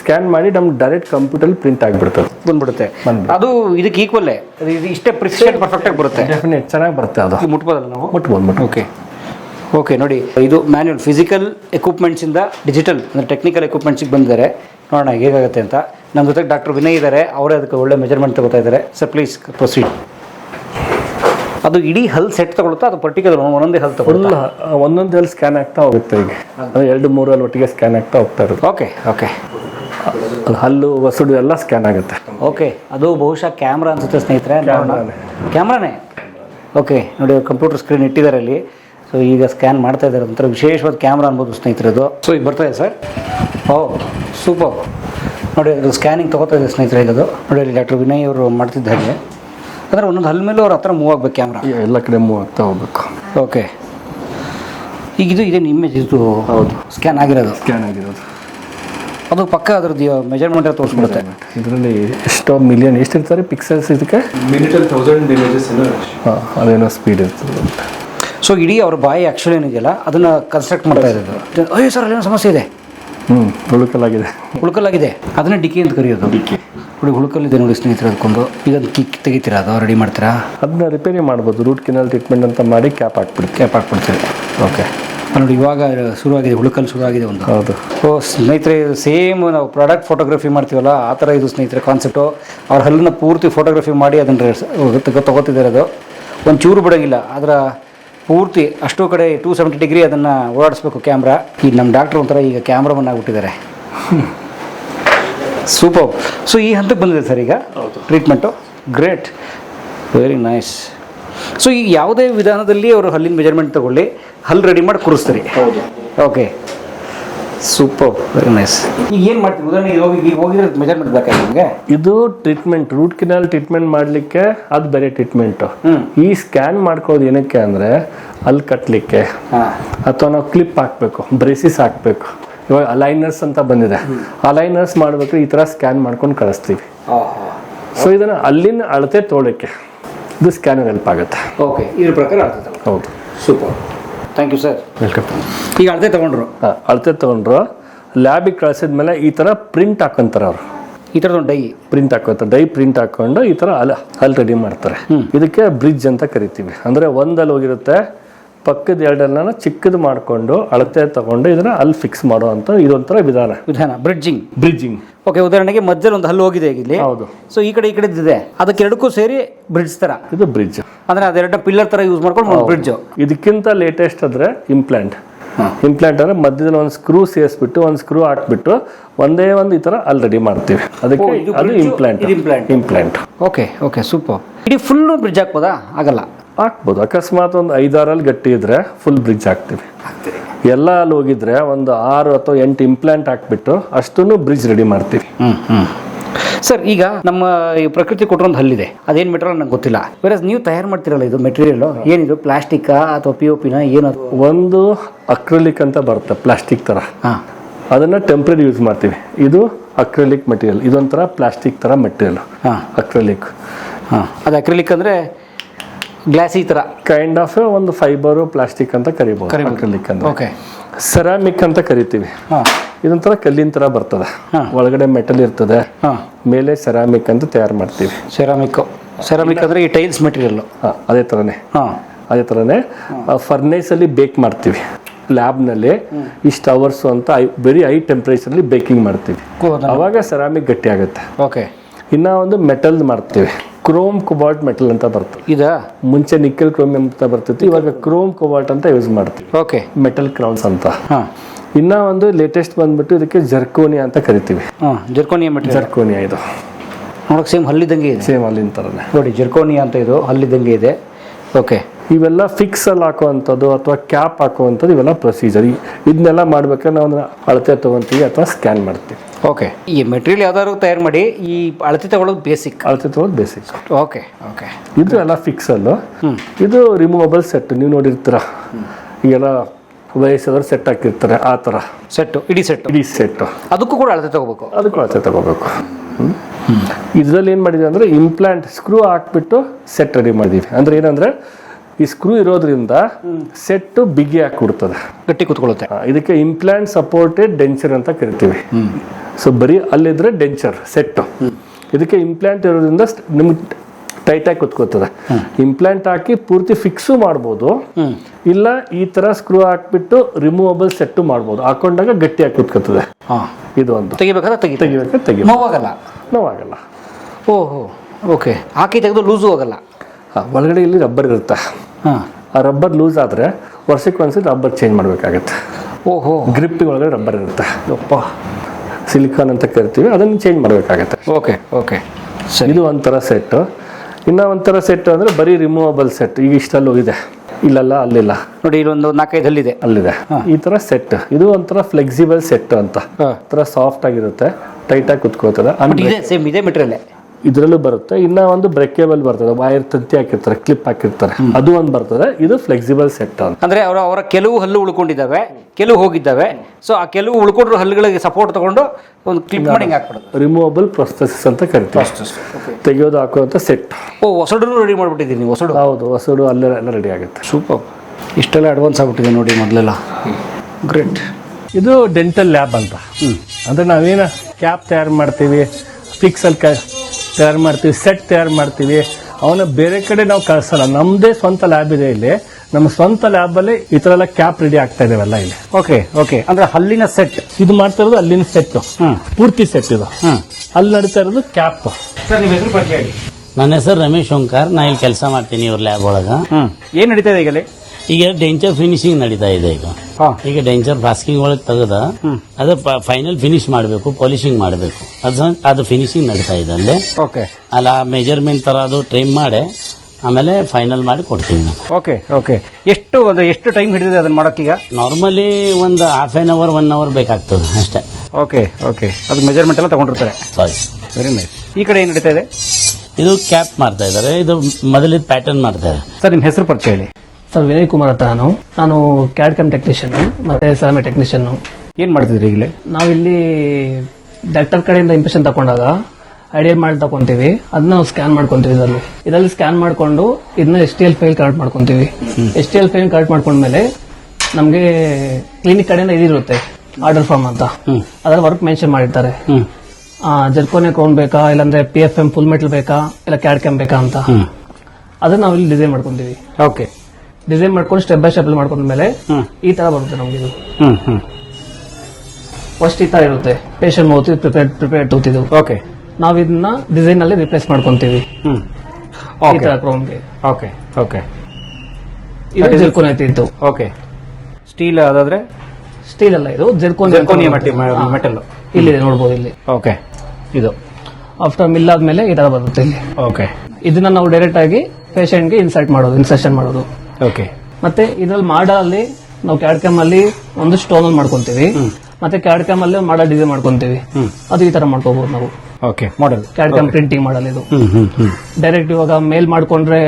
ಸ್ಕ್ಯಾನ್ ಮಾಡಿ ನಮ್ಗೆ ಡೈರೆಕ್ಟ್ ಕಂಪ್ಯೂಟರ್ ಪ್ರಿಂಟ್ ಆಗಿಬಿಡ್ತದೆ
ಬಂದ್ಬಿಡುತ್ತೆ. ಅದು ಇದಕ್ಕೆ ಈಕ್ವಲ್ಲೇ ಇದು ಇಷ್ಟೇ ಪ್ರಿಸಿಷನ್ ಪರ್ಫೆಕ್ಟ್ ಆಗಿ ಬರುತ್ತೆ.
ಡೆಫಿನೆಟ್ ಚೆನ್ನಾಗಿ ಬರುತ್ತೆ ಅದು.
ಮುಟ್ಬೋದಲ್ಲ ನಾವು?
ಮುಟ್ಬೋದು ಮುಟ್ಟು
ಓಕೆ ಓಕೆ ನೋಡಿ. ಇದು ಮ್ಯಾನ್ಯಲ್ ಫಿಸಿಕಲ್ ಎಕ್ವಿಪ್ಮೆಂಟ್ಸಿಂದ ಡಿಜಿಟಲ್ ಅಂದರೆ ಟೆಕ್ನಿಕಲ್ ಎಕ್ವಿಪ್ಮೆಂಟ್ಸಿಗೆ ಬಂದಿದ್ದಾರೆ. ನೋಡೋಣ ಹೇಗಾಗುತ್ತೆ ಅಂತ. ನಮ್ಮ ಜೊತೆಗೆ ಡಾಕ್ಟರ್ ವಿನಯ್ ಇದ್ದಾರೆ ಅವರೇ ಅದಕ್ಕೆ ಒಳ್ಳೆ ಮೆಜರ್ಮೆಂಟ್ ತಗೋತಾ ಇದ್ದಾರೆ ಸರ್ ಪ್ಲೀಸ್ ಪ್ರೊಸೀಡ್ ಅದು ಇಡೀ ಹಲ್ ಸೆಟ್ ತಗೊಳುತ್ತಾ ಅದು ಪರ್ಟಿಕ್ಯುಲರ್ ಒಂದೊಂದೇ ಹಲ್ ತಗೊಳ್ಳುತ್ತಾ?
ಒಂದೊಂದು ಹಲ್ ಸ್ಕ್ಯಾನ್ ಆಗ್ತಾ ಹೋಗುತ್ತೆ ಈಗ. ಅದು ಎರಡು ಹಲ್ ಒಟ್ಟಿಗೆ ಸ್ಕ್ಯಾನ್ ಆಗ್ತಾ ಹೋಗ್ತಾ ಇರೋದು
ಓಕೆ ಓಕೆ
ಹಲ್ಲು ವಸುಡು ಎಲ್ಲ ಸ್ಕ್ಯಾನ್ ಆಗುತ್ತೆ.
ಓಕೆ ಅದು ಬಹುಶಃ ಕ್ಯಾಮ್ರಾ ಅನ್ಸುತ್ತೆ ಸ್ನೇಹಿತರೆ
ಕ್ಯಾಮ್ರಾನೇ.
ಓಕೆ ನೋಡಿ ಕಂಪ್ಯೂಟರ್ ಸ್ಕ್ರೀನ್ ಇಟ್ಟಿದ್ದಾರೆ ಅಲ್ಲಿ. ಸೊ ಈಗ ಸ್ಕ್ಯಾನ್ ಮಾಡ್ತಾ ಇದ್ದಾರೆ. ಒಂಥರ ವಿಶೇಷವಾದ ಕ್ಯಾಮ್ರಾ ಅನ್ಬೋದು ಸ್ನೇಹಿತರದು ಸೊ ಈಗ ಬರ್ತಾ ಇದೆ ಸರ್? ಓ ಸೂಪರ್ ನೋಡಿ ಅದು ಸ್ಕ್ಯಾನಿಂಗ್ ತಗೋತಾ ಇದೆ ಸ್ನೇಹಿತರೆ ಇದು ನೋಡಿ ಅಲ್ಲಿ ಡಾಕ್ಟರ್ ವಿನಯ್ ಅವರು ಮಾಡ್ತಿದ್ದಾರೆ. ಅಂದರೆ ಒಂದೊಂದು ಹಲ್ ಮೇಲೆ ಅವ್ರ ಹತ್ರ ಮೂವ್ ಆಗ್ಬೇಕು ಕ್ಯಾಮ್ರಾ
ಎಲ್ಲ ಕಡೆ ಮೂವ್ ಆಗ್ತಾ ಹೋಗ್ಬೇಕು.
ಓಕೆ ಈಗ ಇದು ಇದೇ ಇಮೇಜ್ ಇದು?
ಹೌದು.
ಸ್ಕ್ಯಾನ್ ಆಗಿರೋದು.
ಸ್ಕ್ಯಾನ್ ಆಗಿರೋದು.
ಅದು ಪಕ್ಕ ಅದ್ರದ್ದು ಮೆಜರ್ಮೆಂಟ್ ತೋರಿಸ್ಬಿಡುತ್ತೆ.
ಇದರಲ್ಲಿ ಎಷ್ಟೋ ಮಿಲಿಯನ್ ಎಷ್ಟಿರ್ತಾರೆ ಪಿಕ್ಸೆಲ್ಸ್ ಇದಕ್ಕೆ?
ಮಿನಿಟಲ್ಲಿ ತೌಸಂಡ್ ಇಮೇಜಸ್
ಹಾಂ ಅದೇನೋ ಸ್ಪೀಡ್ ಇರ್ತದೆ
ಸೊ ಇಡೀ ಅವ್ರ ಬಾಯಿ ಆ್ಯಕ್ಚುಲಿ ಏನಿದೆಯಲ್ಲ ಅದನ್ನು ಕನ್ಸ್ಟ್ರಕ್ಟ್ ಮಾಡ್ತಾ ಇರೋದು. ಅಯ್ಯೋ ಸರ್ ಅಲ್ಲೇನೋ ಸಮಸ್ಯೆ ಇದೆ.
ಹ್ಞೂ ಉಳುಕಲಾಗಿದೆ
ಉಳುಕಲಾಗಿದೆ ಅದನ್ನೇ ಡಿಕ್ಕಿ ಅಂತ ಕರೆಯೋದು. ಡಿಕ್ಕಿ. ನೋಡಿ ಹುಳುಕಲ್ಲಿದೆ ನೋಡಿ ಸ್ನೇಹಿತರು ಅದಕ್ಕೊಂದು ಈಗ ಅದು ಕಿಕ್ ತೆಗಿತೀರಾ? ಅದು ರೆಡಿ ಮಾಡ್ತೀರಾ?
ಅದನ್ನ ರಿಪೇರಿ ಮಾಡ್ಬೋದು. ರೂಟ್ ಕೆನಲ್ ಟ್ರೀಟ್ಮೆಂಟ್ ಅಂತ ಮಾಡಿ ಕ್ಯಾಪ್ ಹಾಕ್ಬಿಡಿ
ಕ್ಯಾಪ್ ಹಾಕ್ಬಿಡ್ತೀವಿ.
ಓಕೆ
ನೋಡಿ ಇವಾಗ ಶುರುವಾಗಿದೆ ಹುಳುಕಲ್ಲಿ ಶುರುವಾಗಿದೆ ಒಂದು.
ಹೌದು.
ಓ ಸ್ನೇಹಿತರೆ ಇದು ಸೇಮ್ ನಾವು ಪ್ರಾಡಕ್ಟ್ ಫೋಟೋಗ್ರಫಿ ಮಾಡ್ತೀವಲ್ಲ? ಆ ಥರ ಇದು ಸ್ನೇಹಿತರೆ ಕಾನ್ಸೆಪ್ಟು ಅವ್ರ ಹಲ್ಲನ್ನ ಪೂರ್ತಿ ಫೋಟೋಗ್ರಫಿ ಮಾಡಿ ಅದನ್ನು ತಗೋತಿದ್ದಾರೆ ಅದು. ಒಂದು ಚೂರು ಬಿಡೋಂಗಿಲ್ಲ. ಅದರ ಪೂರ್ತಿ ಅಷ್ಟೋ ಕಡೆ ಟೂ ಸೆವೆಂಟಿ ಡಿಗ್ರಿ ಅದನ್ನು ಓಡಾಡಿಸ್ಬೇಕು ಕ್ಯಾಮ್ರಾ ಈಗ ನಮ್ಮ ಡಾಕ್ಟ್ರ್ ಒಂಥರ ಈಗ ಕ್ಯಾಮ್ರಾಮನ್ ಆಗಿಬಿಟ್ಟಿದ್ದಾರೆ ಸೂಪರ್ ಸೊ ಈ ಹಂತಕ್ಕೆ ಬಂದಿದೆ ಸರ್ ಈಗ treatment great very nice so ಈ ಯಾವುದೇ ವಿಧಾನದಲ್ಲಿ ಅವರು ಹಲ್ಲಿನ ಮೆಜರ್ಮೆಂಟ್ ತಗೊಳ್ಳಿ. ಹಲ್ಲು ರೆಡಿ ಮಾಡಿ ಕೂರಿಸ್ತೀರಿ. ಓಕೆ ಸೂಪರ್ ವೆರಿ ನೈಸ್ ಈಗ ಏನು ಮಾಡ್ತೀವಿ ಉದಾಹರಣೆಗೆ ಹೋಗಿ ಹೋಗಿದ್ರೆ ಮೆಜರ್ಮೆಂಟ್ ಬೇಕಾಗಿ ನಿಮಗೆ?
ಇದು ಟ್ರೀಟ್ಮೆಂಟ್ ರೂಟ್ ಕೆನಾಲ್ ಟ್ರೀಟ್ಮೆಂಟ್ ಮಾಡಲಿಕ್ಕೆ ಅದು ಬೇರೆ ಟ್ರೀಟ್ಮೆಂಟು ಈ ಸ್ಕ್ಯಾನ್ ಮಾಡ್ಕೋದು ಏನಕ್ಕೆ ಅಂದರೆ ಅಲ್ಲಿ ಕಟ್ಟಲಿಕ್ಕೆ ಅಥವಾ ನಾವು ಕ್ಲಿಪ್ ಹಾಕಬೇಕು ಬ್ರೇಸಿಸ್ ಹಾಕಬೇಕು. ಇವಾಗ ಅಲೈನರ್ಸ್ ಅಂತ ಬಂದಿದೆ. ಅಲೈನರ್ಸ್ ಮಾಡಬೇಕು ಈ ಥರ ಸ್ಕ್ಯಾನ್ ಮಾಡ್ಕೊಂಡು ಕಳಿಸ್ತೀವಿ. ಸೊ ಇದನ್ನು ಅಲ್ಲಿನ ಅಳತೆ ತೋಳಕ್ಕೆ ಇದು ಸ್ಕ್ಯಾನ್ ಹೆಲ್ಪ್ ಆಗುತ್ತೆ.
ಓಕೆ ಇದ್ರ ಪ್ರಕಾರ
ಹೌದು.
Super thank you sir
welcome
ಈಗ ಅಳತೆ ತಗೊಂಡ್ರು?
ಹಾಂ ಅಳತೆ ತಗೊಂಡ್ರು. ಲ್ಯಾಬಿಗೆ ಕಳಿಸಿದ್ಮೇಲೆ ಈ ಥರ ಪ್ರಿಂಟ್ ಹಾಕೊಂತಾರೆ ಅವರು.
ಈ ಥರದೊಂದು ಡೈ.
ಪ್ರಿಂಟ್ ಹಾಕೋತಾರೆ. ಡೈ ಪ್ರಿಂಟ್ ಹಾಕೊಂಡು ಈ ಥರ ಅಲ್ಲ ಅಲ್ಲಿ ರೆಡಿ ಮಾಡ್ತಾರೆ. ಇದಕ್ಕೆ ಬ್ರಿಡ್ಜ್ ಅಂತ ಕರಿತೀವಿ. ಅಂದರೆ ಒಂದಲ್ಲಿ ಹೋಗಿರುತ್ತೆ ಪಕ್ಕದ ಎರಡನ್ನ ಚಿಕ್ಕದು ಮಾಡಿಕೊಂಡು ಅಳತೆ ತಗೊಂಡು ಇದನ್ನ ಅಲ್ಲಿ ಫಿಕ್ಸ್ ಮಾಡುವಂತ ಇದೊಂಥರ ವಿಧಾನ.
ವಿಧಾನ ಬ್ರಿಡ್ಜಿಂಗ್
ಬ್ರಿಡ್ಜಿಂಗ್
ಓಕೆ ಉದಾಹರಣೆಗೆ ಮಧ್ಯದಲ್ಲಿ ಒಂದು ಹಲ್ಲು ಹೋಗಿದೆ ಇಲ್ಲಿ.
ಹೌದು.
ಸೊ ಈ ಕಡೆ ಈ ಕಡೆ ಇದೆ ಅದಕ್ಕೆ ಎರಡಕ್ಕೂ ಸೇರಿ ಬ್ರಿಡ್ಜ್ ತರ.
ಇದು ಬ್ರಿಡ್ಜ್
ಅಂದ್ರೆ ಅದೆರಡ ಪಿಲ್ಲರ್ ತರ ಯೂಸ್ ಮಾಡ್ಕೊಂಡು ಬ್ರಿಡ್ಜ್
ಇದಕ್ಕಿಂತ ಲೇಟೆಸ್ಟ್ ಅಂದ್ರೆ ಇಂಪ್ಲಾಂಟ್ ಇಂಪ್ಲಾಂಟ್ ಅಂದ್ರೆ ಮಧ್ಯದಲ್ಲಿ ಒಂದು ಸ್ಕ್ರೂ ಸೇರಿಸ್ಬಿಟ್ಟು ಒಂದು ಸ್ಕ್ರೂ ಹಾಕ್ಬಿಟ್ಟು ಒಂದೇ ಒಂದು ಈ ತರ ಅಲ್ಲಿ ರೆಡಿ ಮಾಡ್ತೀವಿ. ಅದಕ್ಕೆ ಅದು
bridge,
implant implant
okay okay super ಇಡೀ ಫುಲ್ ಬ್ರಿಡ್ಜ್ ಹಾಕ್ಬೋದಾ? ಆಗಲ್ಲ.
ಹಾಕ್ಬೋದು. ಅಕಸ್ಮಾತ್ ಒಂದು ಐದಾರಲ್ಲಿ ಗಟ್ಟಿ ಇದ್ರೆ ಫುಲ್ ಬ್ರಿಡ್ಜ್ ಹಾಕ್ತೀವಿ. ಎಲ್ಲ ಅಲ್ಲಿ ಹೋಗಿದ್ರೆ ಒಂದು ಆರು ಅಥವಾ ಎಂಟು ಇಂಪ್ಲಾಂಟ್ ಹಾಕ್ಬಿಟ್ಟು ಅಷ್ಟನ್ನು ಬ್ರಿಡ್ಜ್ ರೆಡಿ ಮಾಡ್ತೀವಿ.
ಸರ್ ಈಗ ನಮ್ಮ ಈ ಪ್ರಕೃತಿ ಕೊಟ್ಟಿರೋ ಹಲ್ಲಿದೆ. ಅದೇನು ಮೆಟೀರಿಯಲ್ ನಂಗೆ ಗೊತ್ತಿಲ್ಲ. ಬೇರೆ ನೀವು ತಯಾರು ಮಾಡ್ತಿರಲ್ಲ ಇದು ಮೆಟೀರಿಯಲ್ ಏನಿದು? ಪ್ಲಾಸ್ಟಿಕ್ಕಾ ಅಥವಾ ಪಿ ಒ ಪಿನ ಏನದು?
ಒಂದು ಅಕ್ರಲಿಕ್ ಅಂತ ಬರುತ್ತೆ ಪ್ಲಾಸ್ಟಿಕ್ ಥರ
ಅದನ್ನು
ಅದನ್ನ ಟೆಂಪ್ರರಿ ಯೂಸ್ ಮಾಡ್ತೀವಿ. ಇದು ಅಕ್ರಲಿಕ್ ಮೆಟೀರಿಯಲ್ ಇದೊಂಥರ ಪ್ಲಾಸ್ಟಿಕ್ ಥರ ಮೆಟೀರಿಯಲ್
ಹಾಂ.
ಅಕ್ರಲಿಕ್.
ಹಾಂ. ಅದು ಅಕ್ರಿಲಿಕ್ ಅಂದರೆ ಗ್ಲಾಸಿ ತರ
ಕೈಂಡ್ ಆಫ್ ಒಂದು ಫೈಬರ್ ಪ್ಲಾಸ್ಟಿಕ್ ಅಂತ ಕರಿಬಹುದು
ಓಕೆ
ಸೆರಾಮಿಕ್ ಅಂತ ಕರಿತೀವಿ.
ಹಾಂ.
ಇದೊಂಥರ ಕಲ್ಲಿನ ತರ ಬರ್ತದೆ. ಒಳಗಡೆ ಮೆಟಲ್ ಇರ್ತದೆ.
ಹಾಂ.
ಮೇಲೆ ಸೆರಾಮಿಕ್ ಅಂತ ತಯಾರು ಮಾಡ್ತೀವಿ.
ಸೆರಾಮಿಕ್ ಸೆರಾಮಿಕ್ ಅಂದ್ರೆ ಈ ಟೈಲ್ಸ್
ಮೆಟೀರಿಯಲ್ ಅದೇ ತರನೇ.
ಹಾಂ.
ಅದೇ ತರನೇ ಫರ್ನೇಸ್ ಅಲ್ಲಿ ಬೇಕ್ ಮಾಡ್ತೀವಿ. ಲ್ಯಾಬ್ನಲ್ಲಿ ಇಷ್ಟು ಅವರ್ಸ್ ಅಂತ ವೆರಿ ಹೈ ಟೆಂಪ್ರೇಚರ್ಲಿ ಬೇಕಿಂಗ್ ಮಾಡ್ತೀವಿ. ಅವಾಗ ಸೆರಾಮಿಕ್ ಗಟ್ಟಿ ಆಗುತ್ತೆ.
ಓಕೆ
ಇನ್ನ ಒಂದು ಮೆಟಲ್ ಮಾಡ್ತೀವಿ. ಕ್ರೋಮ್ ಕೊಬಾಲ್ಟ್ ಮೆಟಲ್ ಅಂತ ಬರ್ತದೆ.
ಇದಾ?
ಮುಂಚೆ ನಿಕ್ಕಲ್ ಕ್ರೋಮ್ ಅಂತ ಬರ್ತಿತ್ತು ಇವಾಗ ಕ್ರೋಮ್ ಕೊಬಾಲ್ಟ್ ಅಂತ ಯೂಸ್ ಮಾಡ್ತೀವಿ.
ಓಕೆ.
ಮೆಟಲ್ ಕ್ರೌನ್ಸ್ ಅಂತ.
ಹಾಂ.
ಇನ್ನ ಒಂದು ಲೇಟೆಸ್ಟ್ ಬಂದ್ಬಿಟ್ಟು ಇದಕ್ಕೆ ಜರ್ಕೋನಿಯಾ ಅಂತ ಕರಿತೀವಿ.
ಹಾಂ ಜರ್ಕೋನಿಯಾ ಮೆಟಲ್
ಜರ್ಕೋನಿಯಾ ಇದು.
ನೋಡೋಕೆ ಸೇಮ್ ಹಲ್ಲಿದಂಗೆ ಇದೆ.
ಸೇಮ್ ಅಲ್ಲಿನ ಥರನೇ
ನೋಡಿ ಜರ್ಕೋನಿಯಾ ಅಂತ ಇದು ಹಲ್ಲಿದಂಗೆ ಇದೆ. ಓಕೆ.
ಇವೆಲ್ಲ ಫಿಕ್ಸ್ ಅಲ್ಲಿ ಹಾಕುವಂಥದ್ದು ಅಥವಾ ಕ್ಯಾಪ್ ಹಾಕುವಂಥದ್ದು ಇವೆಲ್ಲ ಪ್ರೊಸೀಜರ್ ಇದನ್ನೆಲ್ಲ ಮಾಡ್ಬೇಕಾದ್ರೆ ನಾವು ಅಳತೆ ತಗೊಂತೀವಿ ಅಥವಾ ಸ್ಕ್ಯಾನ್ ಮಾಡ್ತೀವಿ.
ಓಕೆ ಈ ಮೆಟೀರಿಯಲ್ ಯಾವ್ದಾದ್ರು ತಯಾರು ಮಾಡಿ ಈ ಅಳತೆ ತಗೊಳ್ಳೋದು ಬೇಸಿಕ್
ಅಳತೆ ತಗೊಳ್ಳೋದು ಬೇಸಿಕ್
ಓಕೆ ಓಕೆ
ಇದು ಎಲ್ಲ ಫಿಕ್ಸ್ ಅಲ್ಲು. ಇದು ರಿಮೂವಬಲ್ ಸೆಟ್ ನೀವು ನೋಡಿರ್ತೀರ. ಈಗೆಲ್ಲ ವಯಸ್ಸಾದ್ರೆ ಸೆಟ್ ಹಾಕಿರ್ತಾರೆ. ಆ ಥರ.
ಸೆಟ್ಟು ಇಡೀ ಸೆಟ್
ಇಡೀ ಸೆಟ್
ಅದಕ್ಕೂ ಕೂಡ ಅಳತೆ ತಗೋಬೇಕು.
ಅದಕ್ಕೂ ಅಳತೆ ತಗೋಬೇಕು. ಇದರಲ್ಲಿ ಏನು ಮಾಡಿದ್ವಿ ಅಂದರೆ ಇಂಪ್ಲಾಂಟ್ ಸ್ಕ್ರೂ ಹಾಕ್ಬಿಟ್ಟು ಸೆಟ್ ರೆಡಿ ಮಾಡಿದ್ದೀವಿ ಅಂದರೆ ಏನಂದ್ರೆ ಈ ಸ್ಕ್ರೂ ಇರೋದ್ರಿಂದ ಸೆಟ್ ಬಿಗಿ ಹಾಕ್ಬಿಡ್ತದೆ.
ಗಟ್ಟಿ ಕುತ್ಕೊಳ್ಳುತ್ತೆ.
ಇದಕ್ಕೆ ಇಂಪ್ಲಾಂಟ್ ಸಪೋರ್ಟೆಡ್ ಡೆಂಚರ್ ಅಂತ ಕರಿತೀವಿ. ಸೊ ಬರೀ ಅಲ್ಲಿದ್ರೆ ಡೆಂಚರ್ ಸೆಟ್ ಇದಕ್ಕೆ ಇಂಪ್ಲಾಂಟ್ ಇರೋದ್ರಿಂದ ನಿಮಗೆ ಟೈಟಾಗಿ ಕುತ್ಕೋತದೆ ಇಂಪ್ಲಾಂಟ್ ಹಾಕಿ ಪೂರ್ತಿ ಫಿಕ್ಸು ಮಾಡ್ಬೋದು. ಇಲ್ಲ ಈ ತರ ಸ್ಕ್ರೂ ಹಾಕ್ಬಿಟ್ಟು ರಿಮೂವಬಲ್ ಸೆಟ್ಟು ಮಾಡ್ಬೋದು. ಹಾಕೊಂಡಾಗ ಗಟ್ಟಿಯಾಗಿ ಕುತ್ಕೋತದೆ ಇದು ಒಂದು.
ತೆಗಿಬೇಕಾದ್ರೆ ತೆಗಿ
ತೆಗಿಬೇಕು. ತೆಗಿ
ನೋವಾಗಲ್ಲ.
ನೋವಾಗಲ್ಲ.
ಓಹೋ ಓಕೆ. ಹಾಕಿ ತೆಗೆದು ಲೂಸು ಹೋಗಲ್ಲ.
ಒಳಗಡೆ ಇಲ್ಲಿ ರಬ್ಬರ್ ಇರುತ್ತೆ.
ಹಾಂ.
ಆ ರಬ್ಬರ್ ಲೂಸ್ ಆದರೆ ವರ್ಷಕ್ಕೆ ಒಂದ್ಸತಿ ರಬ್ಬರ್ ಚೇಂಜ್ ಮಾಡಬೇಕಾಗತ್ತೆ.
ಓಹೋ.
ಗ್ರಿಪ್ ಒಳಗಡೆ ರಬ್ಬರ್ ಇರುತ್ತೆ.
ಅಪ್ಪ
ಸಿಲಿಕಾನ್ ಅಂತ ಕರಿತೀವಿ ಅದನ್ನು ಚೇಂಜ್ ಮಾಡಬೇಕಾಗತ್ತೆ.
Okay okay.
ಇದು ಒಂಥರ ಸೆಟ್ ಇನ್ನ ಒಂಥರ ಸೆಟ್ ಅಂದ್ರೆ ಬರೀ ರಿಮೂವಬಲ್ ಸೆಟ್ ಈಗ ಇಷ್ಟಲ್ಲೂ ಇದೆ ಇಲ್ಲಲ್ಲ ಅಲ್ಲಿಲ್ಲ.
ನೋಡಿ ಇಲ್ಲೊಂದು ನಾಲ್ಕೈದು ಅಲ್ಲಿದೆ.
ಅಲ್ಲಿದೆ ಈ ತರ ಸೆಟ್ ಇದು ಒಂಥರ ಫ್ಲೆಕ್ಸಿಬಲ್ ಸೆಟ್ ಅಂತ. ಒಂಥರ ಸಾಫ್ಟ್ ಆಗಿರುತ್ತೆ ಟೈಟಾಗಿ ಆಗಿ ಕುತ್ಕೋತದೆ
ಇದೆ ಸೇಮ್ ಇದೆ ಮೆಟೀರಿಯಲ್
ಇದರಲ್ಲೂ ಬರುತ್ತೆ. ಇನ್ನ ಒಂದು ಬ್ರೇಕೇಬಲ್ ಬರ್ತದೆ. ವೈರ್ ತಂತಿ ಹಾಕಿರ್ತಾರೆ ಕ್ಲಿಪ್ ಹಾಕಿರ್ತಾರೆ. ಅದು ಒಂದು ಬರ್ತದೆ. ಇದು ಫ್ಲೆಕ್ಸಿಬಲ್ ಸೆಟ್ ಅಂತ.
ಅಂದ್ರೆ ಅವರ ಅವರ ಕೆಲವು ಹಲ್ಲು ಉಳ್ಕೊಂಡಿದ್ದಾವೆ ಕೆಲವು ಹೋಗಿದ್ದಾವೆ. ಸೊ ಆ ಕೆಲವು ಉಳ್ಕೊಂಡಿರೋ ಹಲ್ಲುಗಳಿಗೆ ಸಪೋರ್ಟ್ ತಗೊಂಡು ಒಂದು ಕ್ಲಿಪ್ ಮಾಡಿ ಹಾಕ್ಬಿಡೋದು.
ರಿಮೂವಬಲ್ ಪ್ರೊಸೆಸಸ್ ಅಂತ ಕರಿತೀವಿ. ತೆಗೆಯೋದು ಹಾಕುವಂತ ಸೆಟ್
ಓ ಹೊಸಡೂ ರೆಡಿ ಮಾಡ್ಬಿಟ್ಟಿದ್ದೀನಿ ನೀವು ಹೊಸಡು?
ಹೌದು ಹೊಸಡು ಅಲ್ಲೇ ಎಲ್ಲ ರೆಡಿ ಆಗುತ್ತೆ.
ಸೂಪರ್ ಇಷ್ಟೆಲ್ಲ ಅಡ್ವಾನ್ಸ್ ಆಗ್ಬಿಟ್ಟಿದೆ ನೋಡಿ ಮೊದಲೆಲ್ಲ. ಗ್ರೇಟ್
ಇದು ಡೆಂಟಲ್ ಲ್ಯಾಬ್ ಅಂತ. ಅಂದ್ರೆ ನಾವೇನು ಕ್ಯಾಪ್ ತಯಾರು ಮಾಡ್ತೀವಿ ಫಿಕ್ಸಲ್ ತಯಾರು ಮಾಡ್ತೀವಿ ಸೆಟ್ ತಯಾರು ಮಾಡ್ತೀವಿ. ಅವನ್ನ ಬೇರೆ ಕಡೆ ನಾವು ಕಳಿಸಲ್ಲ. ನಮ್ಮದೇ ಸ್ವಂತ ಲ್ಯಾಬ್ ಇದೆ ಇಲ್ಲಿ. ನಮ್ಮ ಸ್ವಂತ ಲ್ಯಾಬ್ ಅಲ್ಲಿ ಈ ತರ ಎಲ್ಲ ಕ್ಯಾಪ್ ರೆಡಿ ಆಗ್ತಾ ಇದಾವೆಲ್ಲ ಇಲ್ಲಿ.
ಓಕೆ ಓಕೆ ಅಂದ್ರೆ ಹಲ್ಲಿನ ಸೆಟ್
ಇದು ಮಾಡ್ತಾ ಇರೋದು ಅಲ್ಲಿನ ಸೆಟ್
ಹ್ಮ್.
ಪೂರ್ತಿ ಸೆಟ್ ಇದು.
ಹ್ಮ್
ಅಲ್ಲಿ ನಡೀತಾ ಇರೋದು ಕ್ಯಾಪ್
ಸರ್ ನಿಮ್ಮ ಹೆಸರು ಪರಿಚಯ
ನನ್ನ ಹೆಸರು ರಮೇಶ್ ಓಂಕಾರ್. ನಾ ಇಲ್ಲಿ ಕೆಲಸ ಮಾಡ್ತೀನಿ ಇವ್ರ ಲ್ಯಾಬ್ ಒಳಗ.
ಹ್ಮ್. ಏನು ನಡೀತಾ ಇದೆ ಈಗ ಅಲ್ಲಿ
ಈಗ ಡೆಂಚರ್ ಫಿನಿಶಿಂಗ್ ನಡೀತಾ ಇದೆ ಈಗ.
ಹಾ.
ಈಗ ಡೆಂಚರ್ ಬಾಸ್ಕಿಂಗ್ ಒಳಗೆ ತೆಗೆದ ಅದು ಫೈನಲ್ ಫಿನಿಶ್ ಮಾಡಬೇಕು ಪಾಲಿಶಿಂಗ್ ಮಾಡಬೇಕು. ಅದು ಅದು ಫಿನಿಶಿಂಗ್ ನಡೀತಾ ಇದೆ ಅಲ್ಲೇ
ಓಕೆ
ಅಲ್ಲ ಮೆಜರ್ಮೆಂಟ್ ತರ ಅದು ಟ್ರಿಮ್ ಮಾಡಿ ಆಮೇಲೆ ಫೈನಲ್ ಮಾಡಿ ಕೊಡ್ತೀವಿ ನಾವು
ಓಕೆ ಓಕೆ ಎಷ್ಟು ಅದು ಎಷ್ಟು ಟೈಮ್ ಹಿಡಿದಿದೆ ಅದನ್ನ ಈಗ?
ನಾರ್ಮಲಿ ಒಂದು half an hour one hour ಬೇಕಾಗ್ತದೆ ಅಷ್ಟೇ.
ಓಕೆ ಓಕೆ ಅದು ಮೆಜರ್ಮೆಂಟ್ ಎಲ್ಲ ತಗೊಂಡಿರ್ತಾರೆ.
ಸಾರಿ
ವೆರಿ ನೈಸ್ ಈ ಕಡೆ ಏನು ನಡೀತಾ ಇದೆ?
ಇದು ಕ್ಯಾಪ್ ಮಾಡ್ತಾ ಇದ್ದಾರೆ ಇದು ಮೊದಲಿದ ಪ್ಯಾಟರ್ನ್ ಮಾಡ್ತಾರೆ
ಸರ್ ನಿಮ್ಮ ಹೆಸರು ಪರಿಚಯ ಹೇಳಿ.
ಸರ್ ವಿನಯ್ ಕುಮಾರ್ ಅಂತ ನಾನು. ನಾನು ಕ್ಯಾಡ್ ಕ್ಯಾಮ್ ಟೆಕ್ನಿಷಿಯನ್ ಮತ್ತೆ ಸರಮೆ ಟೆಕ್ನಿಷಿಯನ್
ಏನು ಮಾಡ್ತಿದ್ರಿ ಈಗಲೇ?
ನಾವಿಲ್ಲಿ ಡಾಕ್ಟರ್ ಕಡೆಯಿಂದ ಇಂಪ್ರೆಷನ್ ತಗೊಂಡಾಗ ಐಡಿಯಲ್ ಮಾಡಿ ತಗೊಂತೀವಿ ಅದನ್ನ ನಾವು ಸ್ಕ್ಯಾನ್ ಮಾಡ್ಕೊಂತೀವಿ ಇದರಲ್ಲಿ ಇದರಲ್ಲಿ ಸ್ಕ್ಯಾನ್ ಮಾಡ್ಕೊಂಡು ಇದನ್ನ S T L file correct ಮಾಡ್ಕೊಂತೀವಿ. S T L file correct ಮಾಡ್ಕೊಂಡ್ಮೇಲೆ ನಮಗೆ ಕ್ಲಿನಿಕ್ ಕಡೆಯಿಂದ ಇದಿರುತ್ತೆ ಆರ್ಡರ್ ಫಾರ್ಮ್ ಅಂತ. ಅದರಲ್ಲಿ ವರ್ಕ್ ಮೆನ್ಷನ್ ಮಾಡಿರ್ತಾರೆ. ಜರ್ಕೋನೆ ಕೌಂಟ್ ಬೇಕಾ ಇಲ್ಲಾಂದ್ರೆ P F M full metal ಬೇಕಾ ಇಲ್ಲ ಕ್ಯಾಡ್ ಕ್ಯಾಮ್ ಬೇಕಾ ಅಂತ. ಅದನ್ನ ನಾವು ಇಲ್ಲಿ ಡಿಸೈನ್ ಮಾಡ್ಕೊಂತೀವಿ.
ಓಕೆ
ಡಿಸೈನ್ ಮಾಡ್ಕೊಂಡು ಸ್ಟೆಪ್ ಬೈ ಸ್ಟೆಪ್ ಮಾಡ್ಕೊಂಡ್ಮೇಲೆ ಈ ತರ ಬರುತ್ತೆ ನಮ್ಗೆ ಇದು. ಫಸ್ಟ್ ಈ ತರ ಇರುತ್ತೆ. Patient mouth prepare prepare tooth ಇದು
ಓಕೆ
ನಾವು ಇದನ್ನ ಡಿಸೈನ್ ಅಲ್ಲಿ ರಿಪ್ಲೇಸ್ ಮಾಡ್ಕೊಂತೀವಿ. ಈ ತರ
ಓಕೆ ಓಕೆ
ಇದು ಜರ್ಕೋನ್ ಐತಿ ಇದು.
Okay steel ಅದಾದ್ರೆ?
ಸ್ಟೀಲ್ ಅಲ್ಲ ಇದು ಜರ್ಕೋನ್
Zirconia ಮೆಟಲ್.
ಇಲ್ಲಿದೆ ನೋಡ್ಬೋದು ಇಲ್ಲಿ.
ಓಕೆ ಇದು.
ಆಫ್ಟರ್ ಮಿಲ್ ಆದ್ಮೇಲೆ ಈ ತರ ಬರುತ್ತೆ ಇಲ್ಲಿ.
ಓಕೆ
ಇದನ್ನ ನಾವು ಡೈರೆಕ್ಟ್ ಆಗಿ ಪೇಷಂಟ್ಗೆ ಇನ್ಸರ್ಟ್ ಮಾಡೋದು ಇನ್ಸರ್ಷನ್ ಮಾಡೋದು.
ಓಕೆ
ಮತ್ತೆ ಇದ್ರಲ್ಲಿ ಮಾಡಲ್ಲಿ ನಾವು ಕ್ಯಾಡ್ ಕ್ಯಾಮ್ ಅಲ್ಲಿ ಒಂದು ಸ್ಟೋನ್ ಅಲ್ಲಿ ಮಾಡ್ಕೊಂತೀವಿ. ಮತ್ತೆ ಕ್ಯಾಡ್ ಕ್ಯಾಮ್ ಅಲ್ಲಿ ಮಾಡಲ್ ಡಿಸೈನ್ ಮಾಡ್ಕೊಂತೀವಿ. ಅದು ಈ ತರ ಮಾಡ್ಕೋಬಹುದು ನಾವು.
Okay model
CAD CAM printing model ಇದು. ಡೈರೆಕ್ಟ್ ಇವಾಗ ಮೇಲ್ ಮಾಡ್ಕೊಂಡ್ರೆ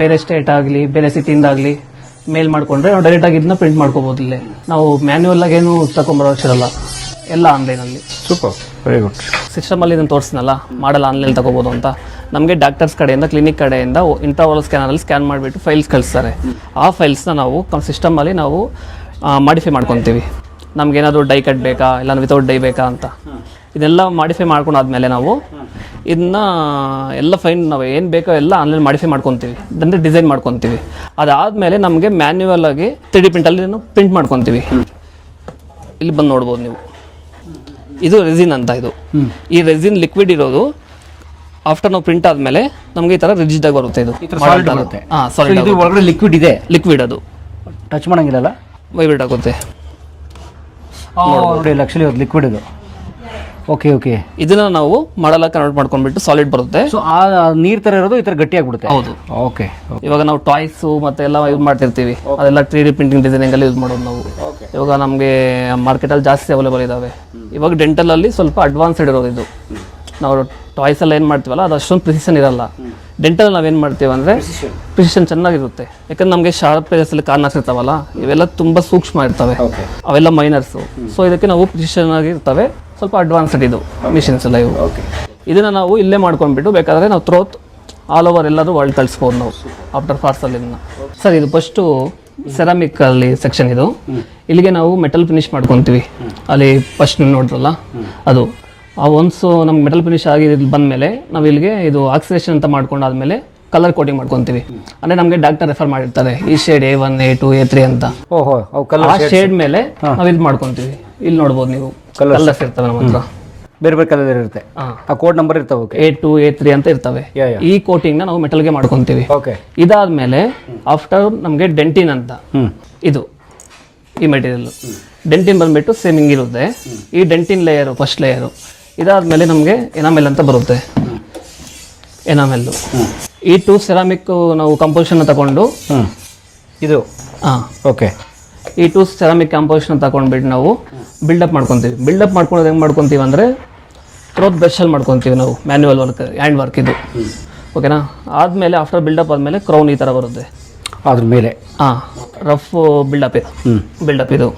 ಬೇರೆ ಸ್ಟೇಟ್ ಆಗಲಿ ಬೇರೆ ಸಿಟಿಯಿಂದ ಆಗಲಿ ಮೇಲ್ ಮಾಡ್ಕೊಂಡ್ರೆ ನಾವು ಡೈರೆಕ್ಟ್ ಆಗಿ ಇದನ್ನ ಪ್ರಿಂಟ್ ಮಾಡ್ಕೋಬಹುದು ಇಲ್ಲಿ. ನಾವು ಮ್ಯಾನ್ಯುವಲ್ ಆಗಿ ಏನು ತಗೊಂಡ್ಬರೋ ಅಕ್ಷರಲ್ಲ ಎಲ್ಲ ಆನ್ಲೈನ್ ಅಲ್ಲಿ.
ಸೂಪರ್ ವೆರಿ ಗುಡ್
ಸಿಸ್ಟಮ್ ಅಲ್ಲಿ ಇದನ್ನ ತೋರಿಸ್ನಲ್ಲ ಮಾಡಲ್ ಆನ್ಲೈನ್ ತಗೋಬಹುದು ಅಂತ. ನಮಗೆ ಡಾಕ್ಟರ್ಸ್ ಕಡೆಯಿಂದ ಕ್ಲಿನಿಕ್ ಕಡೆಯಿಂದ ಇಂಟರ್ವಲ್ ಸ್ಕ್ಯಾನರ್ ಅಲ್ಲಿ ಸ್ಕ್ಯಾನ್ ಮಾಡಿಬಿಟ್ಟು ಫೈಲ್ಸ್ ಕಳಿಸ್ತಾರೆ. ಆ ಫೈಲ್ಸ್ನ ನಾವು ಸಿಸ್ಟಮಲ್ಲಿ ನಾವು ಮಾಡಿಫೈ ಮಾಡ್ಕೊತೀವಿ. ನಮ್ಗೆ ಏನಾದರೂ ಡೈ ಕಟ್ ಬೇಕಾ, ಇಲ್ಲ ವಿತೌಟ್ ಡೈ ಬೇಕಾ ಅಂತ. ಇದೆಲ್ಲ ಮಾಡಿಫೈ ಮಾಡ್ಕೊಂಡಾದ್ಮೇಲೆ ನಾವು ಇದನ್ನ ಎಲ್ಲ ಫೈನ್ ನಾವು ಏನು ಬೇಕೋ ಎಲ್ಲ ಆನ್ಲೈನ್ ಮಾಡಿಫೈ ಮಾಡ್ಕೊತೀವಿ. ಅಂದರೆ ಡಿಸೈನ್ ಮಾಡ್ಕೊತೀವಿ. ಅದಾದಮೇಲೆ ನಮಗೆ ಮ್ಯಾನ್ಯುವಲ್ ಆಗಿ ತ್ರೀ ಡಿ ಪ್ರಿಂಟಲ್ಲಿ ಪ್ರಿಂಟ್ ಮಾಡ್ಕೊತೀವಿ. ಇಲ್ಲಿ ಬಂದು ನೋಡ್ಬೋದು ನೀವು. ಇದು ರೆಸಿನ್ ಅಂತ ಇದು. ಈ ರೆಸಿನ್ ಲಿಕ್ವಿಡ್ ಇರೋದು ಆಫ್ಟರ್ ನಾವು ಪ್ರಿಂಟ್ ಆದ್ಮೇಲೆ ನಮಗೆ ಈ ತರ ರಿಜಿಡ್ ಆಗಿ ಬರುತ್ತೆ ಇದು.
solid ಬರುತ್ತೆ.
ಹಾ
So
ಸಾಲಿಡ್
ಇದು ಒಳಗಡೆ ಲಿಕ್ವಿಡ್ ಇದೆ?
ಲಿಕ್ವಿಡ್ ಅದು.
ಟಚ್ ಮಾಡಂಗಿಲ್ಲಲ್ಲ?
ವೈಬ್ರೇಟ್ ಆಗುತ್ತೆ.
ನೋಡಿ ಆ್ಯಕ್ಚುಲಿ ಅದು ಲಿಕ್ವಿಡ್ ಇದು. ಓಕೆ ಓಕೆ
ಇದನ್ನ ನಾವು ಮಾಡಲ್ಲ ಕನ್ವರ್ಟ್ ಮಾಡ್ಕೊಂಡ್ಬಿಟ್ಟು ಸಾಲಿಡ್ ಬರುತ್ತೆ.
ಸೊ ಆ ನೀರ್ ತರ ಇರೋದು ಈ ತರ ಗಟ್ಟಿ ಆಗ್ಬಿಡುತ್ತೆ?
ಹೌದು.
ಓಕೆ
ಇವಾಗ ನಾವು ಟಾಯ್ಸ್ ಮತ್ತೆ ಎಲ್ಲ ಯೂಸ್ ಮಾಡ್ತಿರ್ತೀವಿ. ಅದೆಲ್ಲ ತ್ರೀ ಡಿ ಪ್ರಿಂಟಿಂಗ್ ಡಿಸೈನಿಂಗ್ ಅಲ್ಲಿ ಯೂಸ್ ಮಾಡೋದು ನಾವು. ಇವಾಗ ನಮಗೆ ಮಾರ್ಕೆಟಲ್ಲಿ ಜಾಸ್ತಿ ಅವೈಲೇಬಲ್ ಇದಾವೆ. ಇವಾಗ ಡೆಂಟಲ್ ಅಲ್ಲಿ ಸ್ವಲ್ಪ ಅಡ್ವಾನ್ಸ್ಡ್ ಇರೋದು ಇದು. ನಾವು ಟಾಯ್ಸ್ ಎಲ್ಲ ಏನು ಮಾಡ್ತೀವಲ್ಲ ಅದು ಅಷ್ಟೊಂದು ಪ್ರಿಸಿಷನ್ ಇರಲ್ಲ. ಡೆಂಟಲ್ ನಾವೇನು ಮಾಡ್ತೀವಿ ಅಂದರೆ ಪ್ರಿಸಿಷನ್ ಚೆನ್ನಾಗಿರುತ್ತೆ. ಯಾಕಂದ್ರೆ ನಮಗೆ ಶಾರ್ಪ್ ಪ್ಲೇಸಲ್ಲಿ ಕಾರ್ನರ್ಸ್ ಇರ್ತಾವಲ್ಲ ಇವೆಲ್ಲ ತುಂಬ ಸೂಕ್ಷ್ಮ ಇರ್ತವೆ. ಅವೆಲ್ಲ ಮೈನರ್ಸು ಸೊ ಇದಕ್ಕೆ ನಾವು ಪ್ರಿಸಿಷನ್ ಆಗಿರ್ತವೆ ಸ್ವಲ್ಪ ಅಡ್ವಾನ್ಸ್ಡ್ ಇದು ಮಿಷಿನ್ಸ್ ಎಲ್ಲ ಇವು. ಇದನ್ನು ನಾವು ಇಲ್ಲೇ ಮಾಡ್ಕೊಂಡ್ಬಿಟ್ಟು ಬೇಕಾದರೆ ನಾವು ಥ್ರೋತ್ ಆಲ್ ಓವರ್ ಎಲ್ಲರೂ ವರ್ಲ್ಡ್ ಕಳಿಸ್ಬೋದು ನಾವು ಆಫ್ಟರ್ ಪಾರ್ಸಲ್ ಇದನ್ನ ಸರ್ ಇದು ಫಸ್ಟು ಸೆರಾಮಿಕ್ ಅಲ್ಲಿ ಸೆಕ್ಷನ್ ಇದು. ಇಲ್ಲಿಗೆ ನಾವು ಮೆಟಲ್ ಫಿನಿಶ್ ಮಾಡ್ಕೊತೀವಿ. ಅಲ್ಲಿ ಫಸ್ಟ್ ನೋಡ್ರಲ್ಲ ಅದು. ಆ ಒನ್ಸು ನಮ್ಗೆ ಮೆಟಲ್ ಫಿನಿಶ್ ಆಗಿ ಬಂದ ಬಂದಮೇಲೆ ನಾವು ಇಲ್ಲಿಗೆ ಇದು ಆಕ್ಸಿಡೇಷನ್ ಅಂತ ಮಾಡ್ಕೊಂಡಾದ್ಮೇಲೆ ಕಲರ್ ಕೋಟಿಂಗ್ ಮಾಡ್ಕೊತೀವಿ. ಅಂದ್ರೆ ನಮಗೆ ಡಾಕ್ಟರ್ ರೆಫರ್ ಮಾಡಿರ್ತಾರೆ ಈ shade A one A two A three ಅಂತ.
ಓಹೋ ಅವು
ಆ
ಕಲರ್
ಶೇಡ್ ಮೇಲೆ ನಾವು ಇದು ಮಾಡ್ಕೊತೀವಿ. ಇಲ್ಲಿ ನೋಡ್ಬೋದು ನೀವು ಕಲರ್ಸ್ ಇರ್ತವೆ ನಮ್ಮ ಹತ್ರ.
ಬೇರೆ ಬೇರೆ ಕಲರ್ ಇರುತ್ತೆ.
ಹಾಂ.
ಆ ಕೋಡ್ ನಂಬರ್ ಇರ್ತವೆ okay
A two A three ಅಂತ ಇರ್ತವೆ. ಈ ಕೋಟಿಂಗ್ನ ನಾವು ಮೆಟಲ್ಗೆ ಮಾಡ್ಕೊತೀವಿ.
ಓಕೆ
ಇದಾದ್ಮೇಲೆ ಆಫ್ಟರ್ ನಮಗೆ ಡೆಂಟಿನ್ ಅಂತ.
ಹ್ಞೂ
ಇದು ಈ ಮೆಟೀರಿಯಲ್ ಡೆಂಟಿನ್ ಬಂದ್ಬಿಟ್ಟು ಸೇಮಿಂಗ್ ಇರುತ್ತೆ ಈ ಡೆಂಟಿನ್ ಲೇಯರು ಫಸ್ಟ್ ಲೇಯರು ಇದಾದ್ಮೇಲೆ ನಮಗೆ ಎನಾಮೆಲ್ ಅಂತ ಬರುತ್ತೆ. ಎನಾಮೆಲ್ಲು ಈ ಟೂ ಸೆರಾಮಿಕ್ ನಾವು ಕಂಪೋಸಿಷನ್ ತಗೊಂಡು
ಇದು.
ಹಾಂ.
ಓಕೆ.
ಈ ಟೂ ಸೆರಾಮಿಕ್ ಕಂಪೋಸಿಷನ್ ತಗೊಂಡ್ಬಿಟ್ಟು ನಾವು ಬಿಲ್ಡಪ್ ಮಾಡ್ಕೊತೀವಿ. ಬಿಲ್ಡಪ್ ಮಾಡ್ಕೊಳೋದು ಹೆಂಗೆ ಮಾಡ್ಕೊತೀವಿ ಅಂದರೆ ಥ್ರೋತ್ ಬ್ರಷಲ್ಲಿ ಮಾಡ್ಕೊತೀವಿ ನಾವು ಮ್ಯಾನ್ಯುವಲ್ ವರ್ಕ್ ಹ್ಯಾಂಡ್ ವರ್ಕ್ ಇದು. ಓಕೆನಾ? ಆದಮೇಲೆ ಆಫ್ಟರ್ ಬಿಲ್ಡಪ್ ಆದಮೇಲೆ ಕ್ರೌನ್ ಈ ಥರ ಬರುತ್ತೆ.
ಅದ್ರ ಮೇಲೆ.
ಹಾಂ ರಫ್ ಬಿಲ್ಡಪ್ ಇದು ಬಿಲ್ಡಪ್ ಇದು.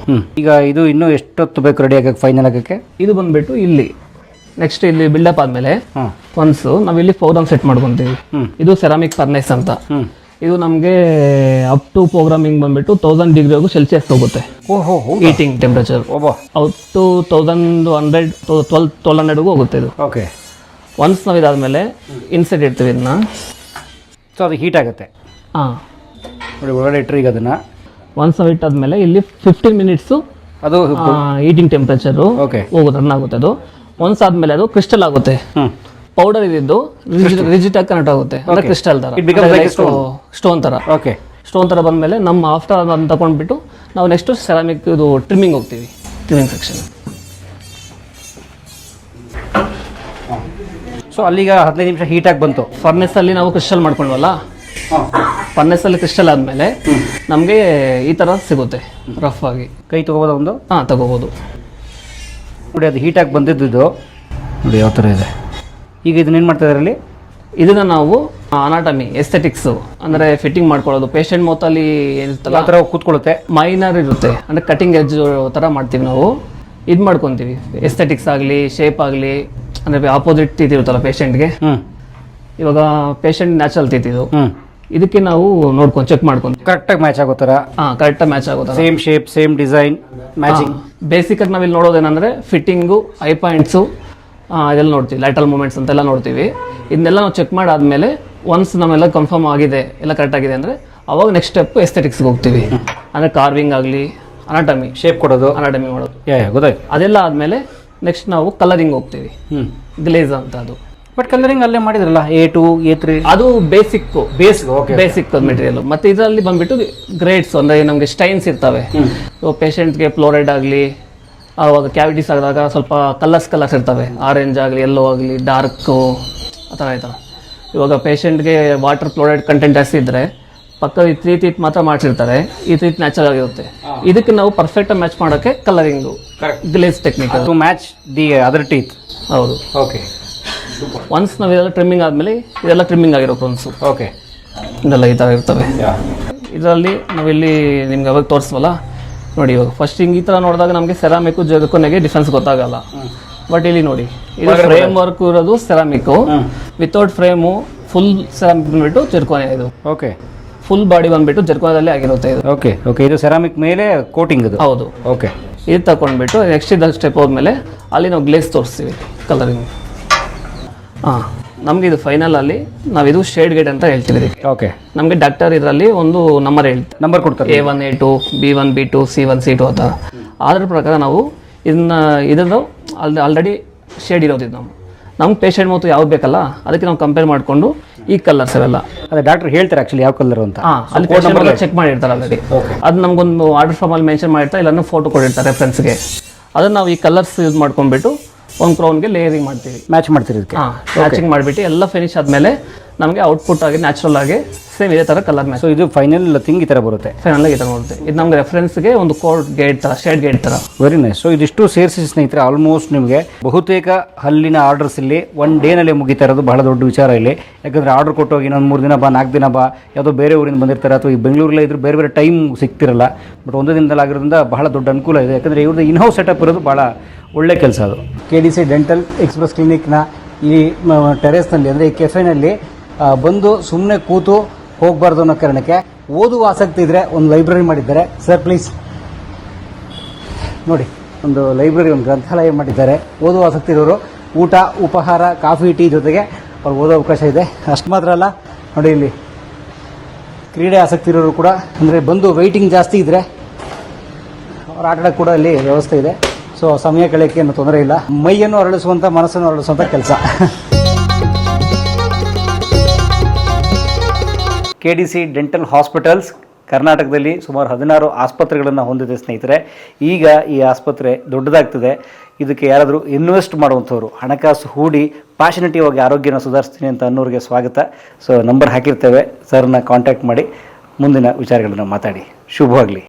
ಈಗ ಇದು ಇನ್ನೂ ಎಷ್ಟೊತ್ತು ಬೇಕು ರೆಡಿ ಆಗಕ್ಕೆ ಫೈನಲ್ ಆಗಕ್ಕೆ?
ಇದು ಬಂದ್ಬಿಟ್ಟು ಇಲ್ಲಿ. ನೆಕ್ಸ್ಟ್ ಇಲ್ಲಿ ಬಿಲ್ಡಪ್ ಆದಮೇಲೆ ಒನ್ಸ್ ನಾವು ಇಲ್ಲಿ ಪ್ರೋಗ್ರಾಮ್ ಸೆಟ್ ಮಾಡ್ಕೊತೀವಿ. ಇದು ಸೆರಾಮಿಕ್ ಫರ್ನೆಸ್ ಅಂತ. ಇದು ನಮಗೆ ಅಪ್ ಟು ಪ್ರೋಗ್ರಾಮಿಂಗ್ ಬಂದ್ಬಿಟ್ಟು ತೌಸಂಡ್ ಡಿಗ್ರಿವರೆಗೂ ಸೆಲ್ಸಿಯಸ್ ಹೋಗುತ್ತೆ. Heating temperature up to thousand hundred twelve twelve ಹಂಡ್ರೆಡ್ಗೂ ಹೋಗುತ್ತೆ ಇದು.
ಓಕೆ.
ಒನ್ಸ್ ನಾವು ಇದಾದಮೇಲೆ ಇನ್ಸೆಟ್ ಇಡ್ತೀವಿ ಇದನ್ನ.
ಸೊ ಅದು ಹೀಟ್ ಆಗುತ್ತೆ.
ಹಾಂ.
ನೋಡಿ ಒಳಗಡೆ ಇಟ್ಟರೆ ಈಗ ಅದನ್ನು.
ಒನ್ಸ್ ನಾವು ಇಟ್ಟಾದ್ಮೇಲೆ ಇಲ್ಲಿ ಫಿಫ್ಟೀನ್ ಮಿನಿಟ್ಸು
ಅದು
ಹೀಟಿಂಗ್ ಟೆಂಪ್ರೇಚರು
ಓಕೆ
ಹೋಗುತ್ತೆ ರನ್ ಆಗುತ್ತೆ ಅದು. ಒನ್ಸ್ ಆದ್ಮೇಲೆ ಅದು ಕ್ರಿಸ್ಟಲ್ ಆಗುತ್ತೆ. ಪೌಡರ್ ಇದ್ದಿದ್ದು ರಿಜಿಟ್ ಆಗಿ ಕನೆಕ್ಟ್ ಆಗುತ್ತೆ. ಅಂದ್ರೆ ಕ್ರಿಸ್ಟಲ್ ತರ. ಸ್ಟೋನ್ ತರ.
ಓಕೆ
ಸ್ಟೋನ್ ತರ ಬಂದ್ಮೇಲೆ ನಮ್ಮ ಆಫ್ಟರ್ ಅದನ್ನ ತಗೊಂಡ್ಬಿಟ್ಟು ನಾವು ನೆಕ್ಸ್ಟ್ ಸೆರಾಮಿಕ್ ಇದು ಟ್ರಿಮ್ಮಿಂಗ್ ಹೋಗ್ತೀವಿ. ಟ್ರಿಮ್ಮಿಂಗ್ ಸೆಕ್ಷನ್
ಸೊ ಅಲ್ಲಿಗ ಹದಿನೈದು ನಿಮಿಷ ಹೀಟ್ ಆಗಿ ಬಂತು.
ಫರ್ನೆಸ್ ಅಲ್ಲಿ ನಾವು ಕ್ರಿಸ್ಟಲ್ ಮಾಡ್ಕೊಂಡ್ವಲ್ಲ? ಫರ್ನೆಸ್ ಅಲ್ಲಿ ಕ್ರಿಸ್ಟಲ್ ಆದ್ಮೇಲೆ ನಮಗೆ ಈ ತರ ಸಿಗುತ್ತೆ ರಫ್ ಆಗಿ.
ಕೈ ತಗೋಬೋದ ಒಂದು?
ಹಾ ತಗೋಬಹುದು
ನೋಡಿ ಅದು ಹೀಟಾಗಿ ಬಂದಿದ್ದು ಇದು. ನೋಡಿ ಯಾವ ಥರ ಇದೆ. ಈಗ ಇದನ್ನೇನು ಮಾಡ್ತಾ ಇದರಲ್ಲಿ?
ಇದನ್ನ ನಾವು ಅನಾಟಮಿ ಎಸ್ಥೆಟಿಕ್ಸ್ ಅಂದ್ರೆ ಫಿಟ್ಟಿಂಗ್ ಮಾಡ್ಕೊಳ್ಳೋದು. ಪೇಷಂಟ್ ಮೌತಲ್ಲಿ ಏನಿರ್ತಲ್ಲ
ಆ ಥರ ಕೂತ್ಕೊಳ್ಳುತ್ತೆ?
ಮೈನರ್ ಇರುತ್ತೆ. ಅಂದರೆ ಕಟಿಂಗ್ ಎಜ್ ಥರ ಮಾಡ್ತೀವಿ ನಾವು. ಇದು ಮಾಡ್ಕೊತೀವಿ. ಎಸ್ಥೆಟಿಕ್ಸ್ ಆಗಲಿ ಶೇಪ್ ಆಗಲಿ ಅಂದರೆ ಆಪೋಸಿಟ್ ಇದಿರುತ್ತಲ್ಲ ಇರುತ್ತಲ್ಲ ಪೇಷಂಟ್ಗೆ
ಹ್ಞೂ
ಇವಾಗ ಪೇಷಂಟ್ ನ್ಯಾಚುರಲ್ ತಿತ್ತಿದ್ದು
ಹ್ಞೂ
ಇದಕ್ಕೆ ನಾವು ನೋಡ್ಕೊಂಡು ಚೆಕ್ ಮಾಡ್ಕೊಂಡು
ಕರೆಕ್ಟಾಗಿ ಮ್ಯಾಚ್ ಆಗೋ ಥರ?
ಹಾಂ ಕರೆಕ್ಟಾಗಿ ಮ್ಯಾಚ್ ಆಗುತ್ತೆ
same shape same design matching
ಬೇಸಿಕಾಗಿ ನಾವಿಲ್ಲಿ ನೋಡೋದೇನಂದ್ರೆ ಫಿಟ್ಟಿಂಗು ಐ ಪಾಯಿಂಟ್ಸು ಇದೆಲ್ಲ ನೋಡ್ತೀವಿ. ಲೈಟಲ್ ಮೂಮೆಂಟ್ಸ್ ಅಂತೆಲ್ಲ ನೋಡ್ತೀವಿ. ಇದನ್ನೆಲ್ಲ ನಾವು ಚೆಕ್ ಮಾಡಾದ್ಮೇಲೆ ಒನ್ಸ್ ನಮ್ಮೆಲ್ಲ ಕನ್ಫರ್ಮ್ ಆಗಿದೆ ಎಲ್ಲ ಕರೆಕ್ಟ್ ಆಗಿದೆ ಅಂದರೆ ಅವಾಗ ನೆಕ್ಸ್ಟ್ ಸ್ಟೆಪ್ ಎಸ್ಥೆಟಿಕ್ಸ್ಗೆ ಹೋಗ್ತೀವಿ. ಅಂದರೆ ಕಾರ್ವಿಂಗ್ ಆಗಲಿ ಅನಾಟಮಿ
ಶೇಪ್ ಕೊಡೋದು.
ಅನಾಟಮಿ ಮಾಡೋದು.
ಗೊತ್ತಾಯ್ತು.
ಅದೆಲ್ಲ ಆದಮೇಲೆ ನೆಕ್ಸ್ಟ್ ನಾವು ಕಲರಿಂಗ್ ಹೋಗ್ತೀವಿ. ಗ್ಲೇಸ್ ಅಂತ ಅದು.
ಬಟ್ ಕಲರಿಂಗ್ ಅಲ್ಲೇ ಮಾಡಿದ್ರಲ್ಲ ಎ ಟು ಎ ತ್ರೀ
ಅದು basic
base okay
basic material ಮತ್ತೆ ಇದರಲ್ಲಿ ಬಂದ್ಬಿಟ್ಟು ಗ್ರೇಡ್ಸ್ ಅಂದ್ರೆ ನಮಗೆ ಸ್ಟೈನ್ಸ್ ಇರ್ತವೆ. ಸೊ ಪೇಷಂಟ್ಗೆ ಫ್ಲೋರೈಡ್ ಆಗಲಿ ಆವಾಗ ಕ್ಯಾವಿಟೀಸ್ ಆದಾಗ ಸ್ವಲ್ಪ ಕಲರ್ಸ್ ಕಲರ್ಸ್ ಇರ್ತವೆ. ಆರೆಂಜ್ ಆಗಲಿ ಎಲ್ಲೋ ಆಗಲಿ ಡಾರ್ಕು ಆ ಥರ ಆಯ್ತಲ್ಲ ಇವಾಗ ಪೇಷಂಟ್ಗೆ ವಾಟರ್ ಫ್ಲೋರೈಡ್ ಕಂಟೆಂಟ್ ಜಾಸ್ತಿ ಇದ್ದರೆ ಪಕ್ಕದ ಈ ತ್ರೀ ತೀತ್ ಮಾತ್ರ ಮಾಡಿಸಿರ್ತಾರೆ. ಈ ಟೀತ್ ನ್ಯಾಚುರಲ್ ಆಗಿರುತ್ತೆ. ಇದಕ್ಕೆ ನಾವು ಪರ್ಫೆಕ್ಟ್ ಮ್ಯಾಚ್ ಮಾಡೋಕ್ಕೆ colouring glaze technique
to match the other teeth
ಹೌದು.
ಓಕೆ
ಒನ್ಸ್ ನಾವು ಇದೆಲ್ಲ ಟ್ರಿಮ್ಮಿಂಗ್ ಆದಮೇಲೆ ಇದೆಲ್ಲ ಟ್ರಿಮ್ಮಿಂಗ್ ಆಗಿರೋ ಪ್ರೋನ್ಸು
ಓಕೆ
ಇದೆಲ್ಲ ಈ ಥರ ಇರ್ತವೆ. ಇದರಲ್ಲಿ ನಾವಿಲ್ಲಿ ನಿಮ್ಗೆ ಅವಾಗ ತೋರಿಸ್ವಲ್ಲ? ನೋಡಿ ಇವಾಗ ಫಸ್ಟ್ ಹಿಂಗೆ ಈ ಥರ ನೋಡಿದಾಗ ನಮಗೆ ಸೆರಾಮಿಕ್ ಜರ್ಕೊನೆಗೆ ಡಿಫ್ರೆನ್ಸ್ ಗೊತ್ತಾಗಲ್ಲ. ಬಟ್ ಇಲ್ಲಿ ನೋಡಿ ಇದು ಫ್ರೇಮ್ ವರ್ಕ್ ಇರೋದು ceramic without frame full ceramic ಬಂದ್ಬಿಟ್ಟು ಜರ್ಕೋನೆ ಇದು.
ಓಕೆ
ಫುಲ್ ಬಾಡಿ ಬಂದ್ಬಿಟ್ಟು ಜರ್ಕೋನದಲ್ಲಿ ಆಗಿರುತ್ತೆ ಇದು.
ಓಕೆ ಓಕೆ ಇದು ಸೆರಾಮಿಕ್ ಮೇಲೆ ಕೋಟಿಂಗ್ ಇದು.
ಹೌದು.
ಓಕೆ
ಇದು ತಗೊಂಡ್ಬಿಟ್ಟು ನೆಕ್ಸ್ಟ್ ಇದ್ದ ಸ್ಟೆಪ್ ಹೋದ್ಮೇಲೆ ಅಲ್ಲಿ ನಾವು ಗ್ಲೇಸ್ ತೋರಿಸ್ತೀವಿ ಕಲರಿಂಗ್ ಹಾಂ ನಮಗೆ ಇದು ಫೈನಲ್ ಅಲ್ಲಿ ಇದು ಶೇಡ್ ಗೇಟ್ ಅಂತ ಹೇಳ್ತೀವಿ ಇದಕ್ಕೆ
ಓಕೆ
ನಮಗೆ ಡಾಕ್ಟರ್ ಇದರಲ್ಲಿ ಒಂದು ನಂಬರ್ ಹೇಳ್ತೀವಿ
ನಂಬರ್ ಕೊಡ್ತಾರೆ.
A one A two B one B two C one C two ಅಂತ ಅದ್ರ ಪ್ರಕಾರ ನಾವು ಇದನ್ನ ಇದನ್ನು ಅಲ್ಲಿ ಆಲ್ರೆಡಿ ಶೇಡ್ ಇರೋದು ಇದು ನಾವು ನಮ್ಗೆ ಪೇಷಂಟ್ ಮತ್ತು ಯಾವ್ದು ಬೇಕಲ್ಲ ಅದಕ್ಕೆ ನಾವು ಕಂಪೇರ್ ಮಾಡಿಕೊಂಡು ಈ ಕಲರ್ಸ್ ಅವೆಲ್ಲ.
ಅದೇ ಡಾಕ್ಟರ್ ಹೇಳ್ತಾರೆ ಆಕ್ಚುಲಿ ಯಾವ ಕಲರ್ ಅಂತ.
ಹಾಂ ಅಲ್ಲಿ ಪೇಷಂಟ್ ಚೆಕ್ ಮಾಡಿರ್ತಾರೆ ಆಲ್ರೆಡಿ ಅದು ನಮಗೊಂದು ಆರ್ಡರ್ ಫಾರ್ಮಲ್ಲಿ ಮೆನ್ಷನ್ ಮಾಡಿರ್ತಾರೆ ಇಲ್ಲಾಂದ್ರೆ ಫೋಟೋ ಕೊಟ್ಟಿರ್ತಾರೆ ಫ್ರೆಂಡ್ಸ್ಗೆ ಅದನ್ನು ನಾವು ಈ ಕಲರ್ಸ್ ಯೂಸ್ ಮಾಡ್ಕೊಂಡ್ಬಿಟ್ಟು ಒಂದು ಕ್ರೌನ್ಗೆ ಲೇಯರಿಂಗ್ ಮಾಡ್ತೀವಿ.
ಮ್ಯಾಚ್ ಮಾಡ್ತೀರಿ ಇದಕ್ಕೆ?
ಮ್ಯಾಚಿಂಗ್ ಮಾಡಿಬಿಟ್ಟು ಎಲ್ಲ ಫಿನಿಶ್ ಆದಮೇಲೆ ನಮಗೆ ಔಟ್ಪುಟ್ ಆಗಿ ನ್ಯಾಚುರಲ್ ಆಗಿ ಸೇಮ್ ಇದೇ ಥರ ಕಲರ್ ಮ್ಯಾಚ್
ಸೊ ಇದು ಫೈನಲ್ ಥಿಂಗ್ ಈ ಥರ ಬರುತ್ತೆ.
ಫೈನಲ್ ಈ ಥರ ಬರುತ್ತೆ. ಇದು ನಮ್ಗೆ ರೆಫರೆನ್ಸ್ಗೆ ಒಂದು ಕೋರ್ಟ್ ಗೇಟ್ ಥರ ಶೇಡ್ ಗೇಟ್ ಥರ
ವೆರಿ ನೈಸ್ ಸೊ ಇದಿಷ್ಟು ಸೇರಿಸಿ ಸ್ನೇಹಿತರೆ ಆಲ್ಮೋಸ್ಟ್ ನಿಮಗೆ ಬಹುತೇಕ ಹಲ್ಲಿನ ಆರ್ಡರ್ಸ್ ಇಲ್ಲಿ ಒನ್ ಡೇನಲ್ಲಿ ಮುಗಿತಾ ಇರೋದು ಬಹಳ ದೊಡ್ಡ ವಿಚಾರ ಇಲ್ಲಿ. ಯಾಕಂದರೆ ಆರ್ಡರ್ ಕೊಟ್ಟೋಗಿ ಇನ್ನೊಂದು ಮೂರು ದಿನ ಬಾ ನಾಲ್ಕು ದಿನ ಬಾ ಯಾವುದೋ ಬೇರೆ ಊರಿಂದ ಬಂದಿರ್ತಾರೆ ಅಥವಾ ಈ ಬೆಂಗಳೂರಲ್ಲೇ ಇದ್ರೂ ಬೇರೆ ಬೇರೆ ಟೈಮ್ ಸಿಗ್ತಿರಲ್ಲ. ಬಟ್ ಒಂದು ದಿನದಲ್ಲಿ ಆಗಿರೋದ್ರಿಂದ ಬಹಳ ದೊಡ್ಡ ಅನುಕೂಲ ಇದೆ. ಯಾಕಂದರೆ ಇವ್ರದ್ದು ಇನ್ಹೌಸ್ ಸೆಟಪ್ ಇರೋದು ಭಾಳ ಒಳ್ಳೆ ಕೆಲಸ ಅದು. K D C dental express ಕ್ಲಿನಿಕ್ನ ಈ ಟೆರೆಸ್ನಲ್ಲಿ ಅಂದರೆ ಈ ಕೆಫೆನಲ್ಲಿ ಬಂದು ಸುಮ್ಮನೆ ಕೂತು ಹೋಗಬಾರ್ದು ಅನ್ನೋ ಕಾರಣಕ್ಕೆ ಓದುವ ಆಸಕ್ತಿ ಇದ್ರೆ ಒಂದು ಲೈಬ್ರರಿ ಮಾಡಿದ್ದಾರೆ. ಸರ್ ಪ್ಲೀಸ್ ನೋಡಿ, ಒಂದು ಲೈಬ್ರರಿ, ಒಂದು ಗ್ರಂಥಾಲಯ ಮಾಡಿದ್ದಾರೆ. ಓದುವ ಆಸಕ್ತಿ ಇರೋರು, ಊಟ, ಉಪಹಾರ, ಕಾಫಿ, ಟೀ ಜೊತೆಗೆ ಅವ್ರು ಓದೋ ಅವಕಾಶ ಇದೆ. ಅಷ್ಟು ಮಾತ್ರ ಅಲ್ಲ, ನೋಡಿ ಇಲ್ಲಿ. ಕ್ರೀಡೆ ಆಸಕ್ತಿ ಇರೋರು ಕೂಡ, ಅಂದರೆ ಬಂದು ವೆಯ್ಟಿಂಗ್ ಜಾಸ್ತಿ ಇದ್ರೆ ಅವ್ರು ಆಟ ಕೂಡ ಅಲ್ಲಿ ವ್ಯವಸ್ಥೆ ಇದೆ. ಸೊ ಸಮಯ ಕಳೆಯೋಕ್ಕೆ ಏನು ತೊಂದರೆ ಇಲ್ಲ. ಮೈಯನ್ನು ಅರಳಿಸುವಂಥ ಮನಸ್ಸನ್ನು ಅರಳಿಸುವಂಥ ಕೆಲಸ. K D C dental hospitals ಕರ್ನಾಟಕದಲ್ಲಿ ಸುಮಾರು ಹದಿನಾರು ಆಸ್ಪತ್ರೆಗಳನ್ನು ಹೊಂದಿದೆ ಸ್ನೇಹಿತರೆ. ಈಗ ಈ ಆಸ್ಪತ್ರೆ ದೊಡ್ಡದಾಗ್ತಿದೆ. ಇದಕ್ಕೆ ಯಾರಾದರೂ ಇನ್ವೆಸ್ಟ್ ಮಾಡುವಂಥವ್ರು, ಹಣಕಾಸು ಹೂಡಿ ಪ್ಯಾಷನೇಟಿವ್ ಆರೋಗ್ಯನ ಸುಧಾರಿಸ್ತೀನಿ ಅಂತ ಅನ್ನೋರಿಗೆ ಸ್ವಾಗತ. ಸೊ ನಂಬರ್ ಹಾಕಿರ್ತೇವೆ. ಸರ್ನ ಕಾಂಟ್ಯಾಕ್ಟ್ ಮಾಡಿ ಮುಂದಿನ ವಿಚಾರಗಳನ್ನು ಮಾತಾಡಿ. ಶುಭವಾಗಲಿ.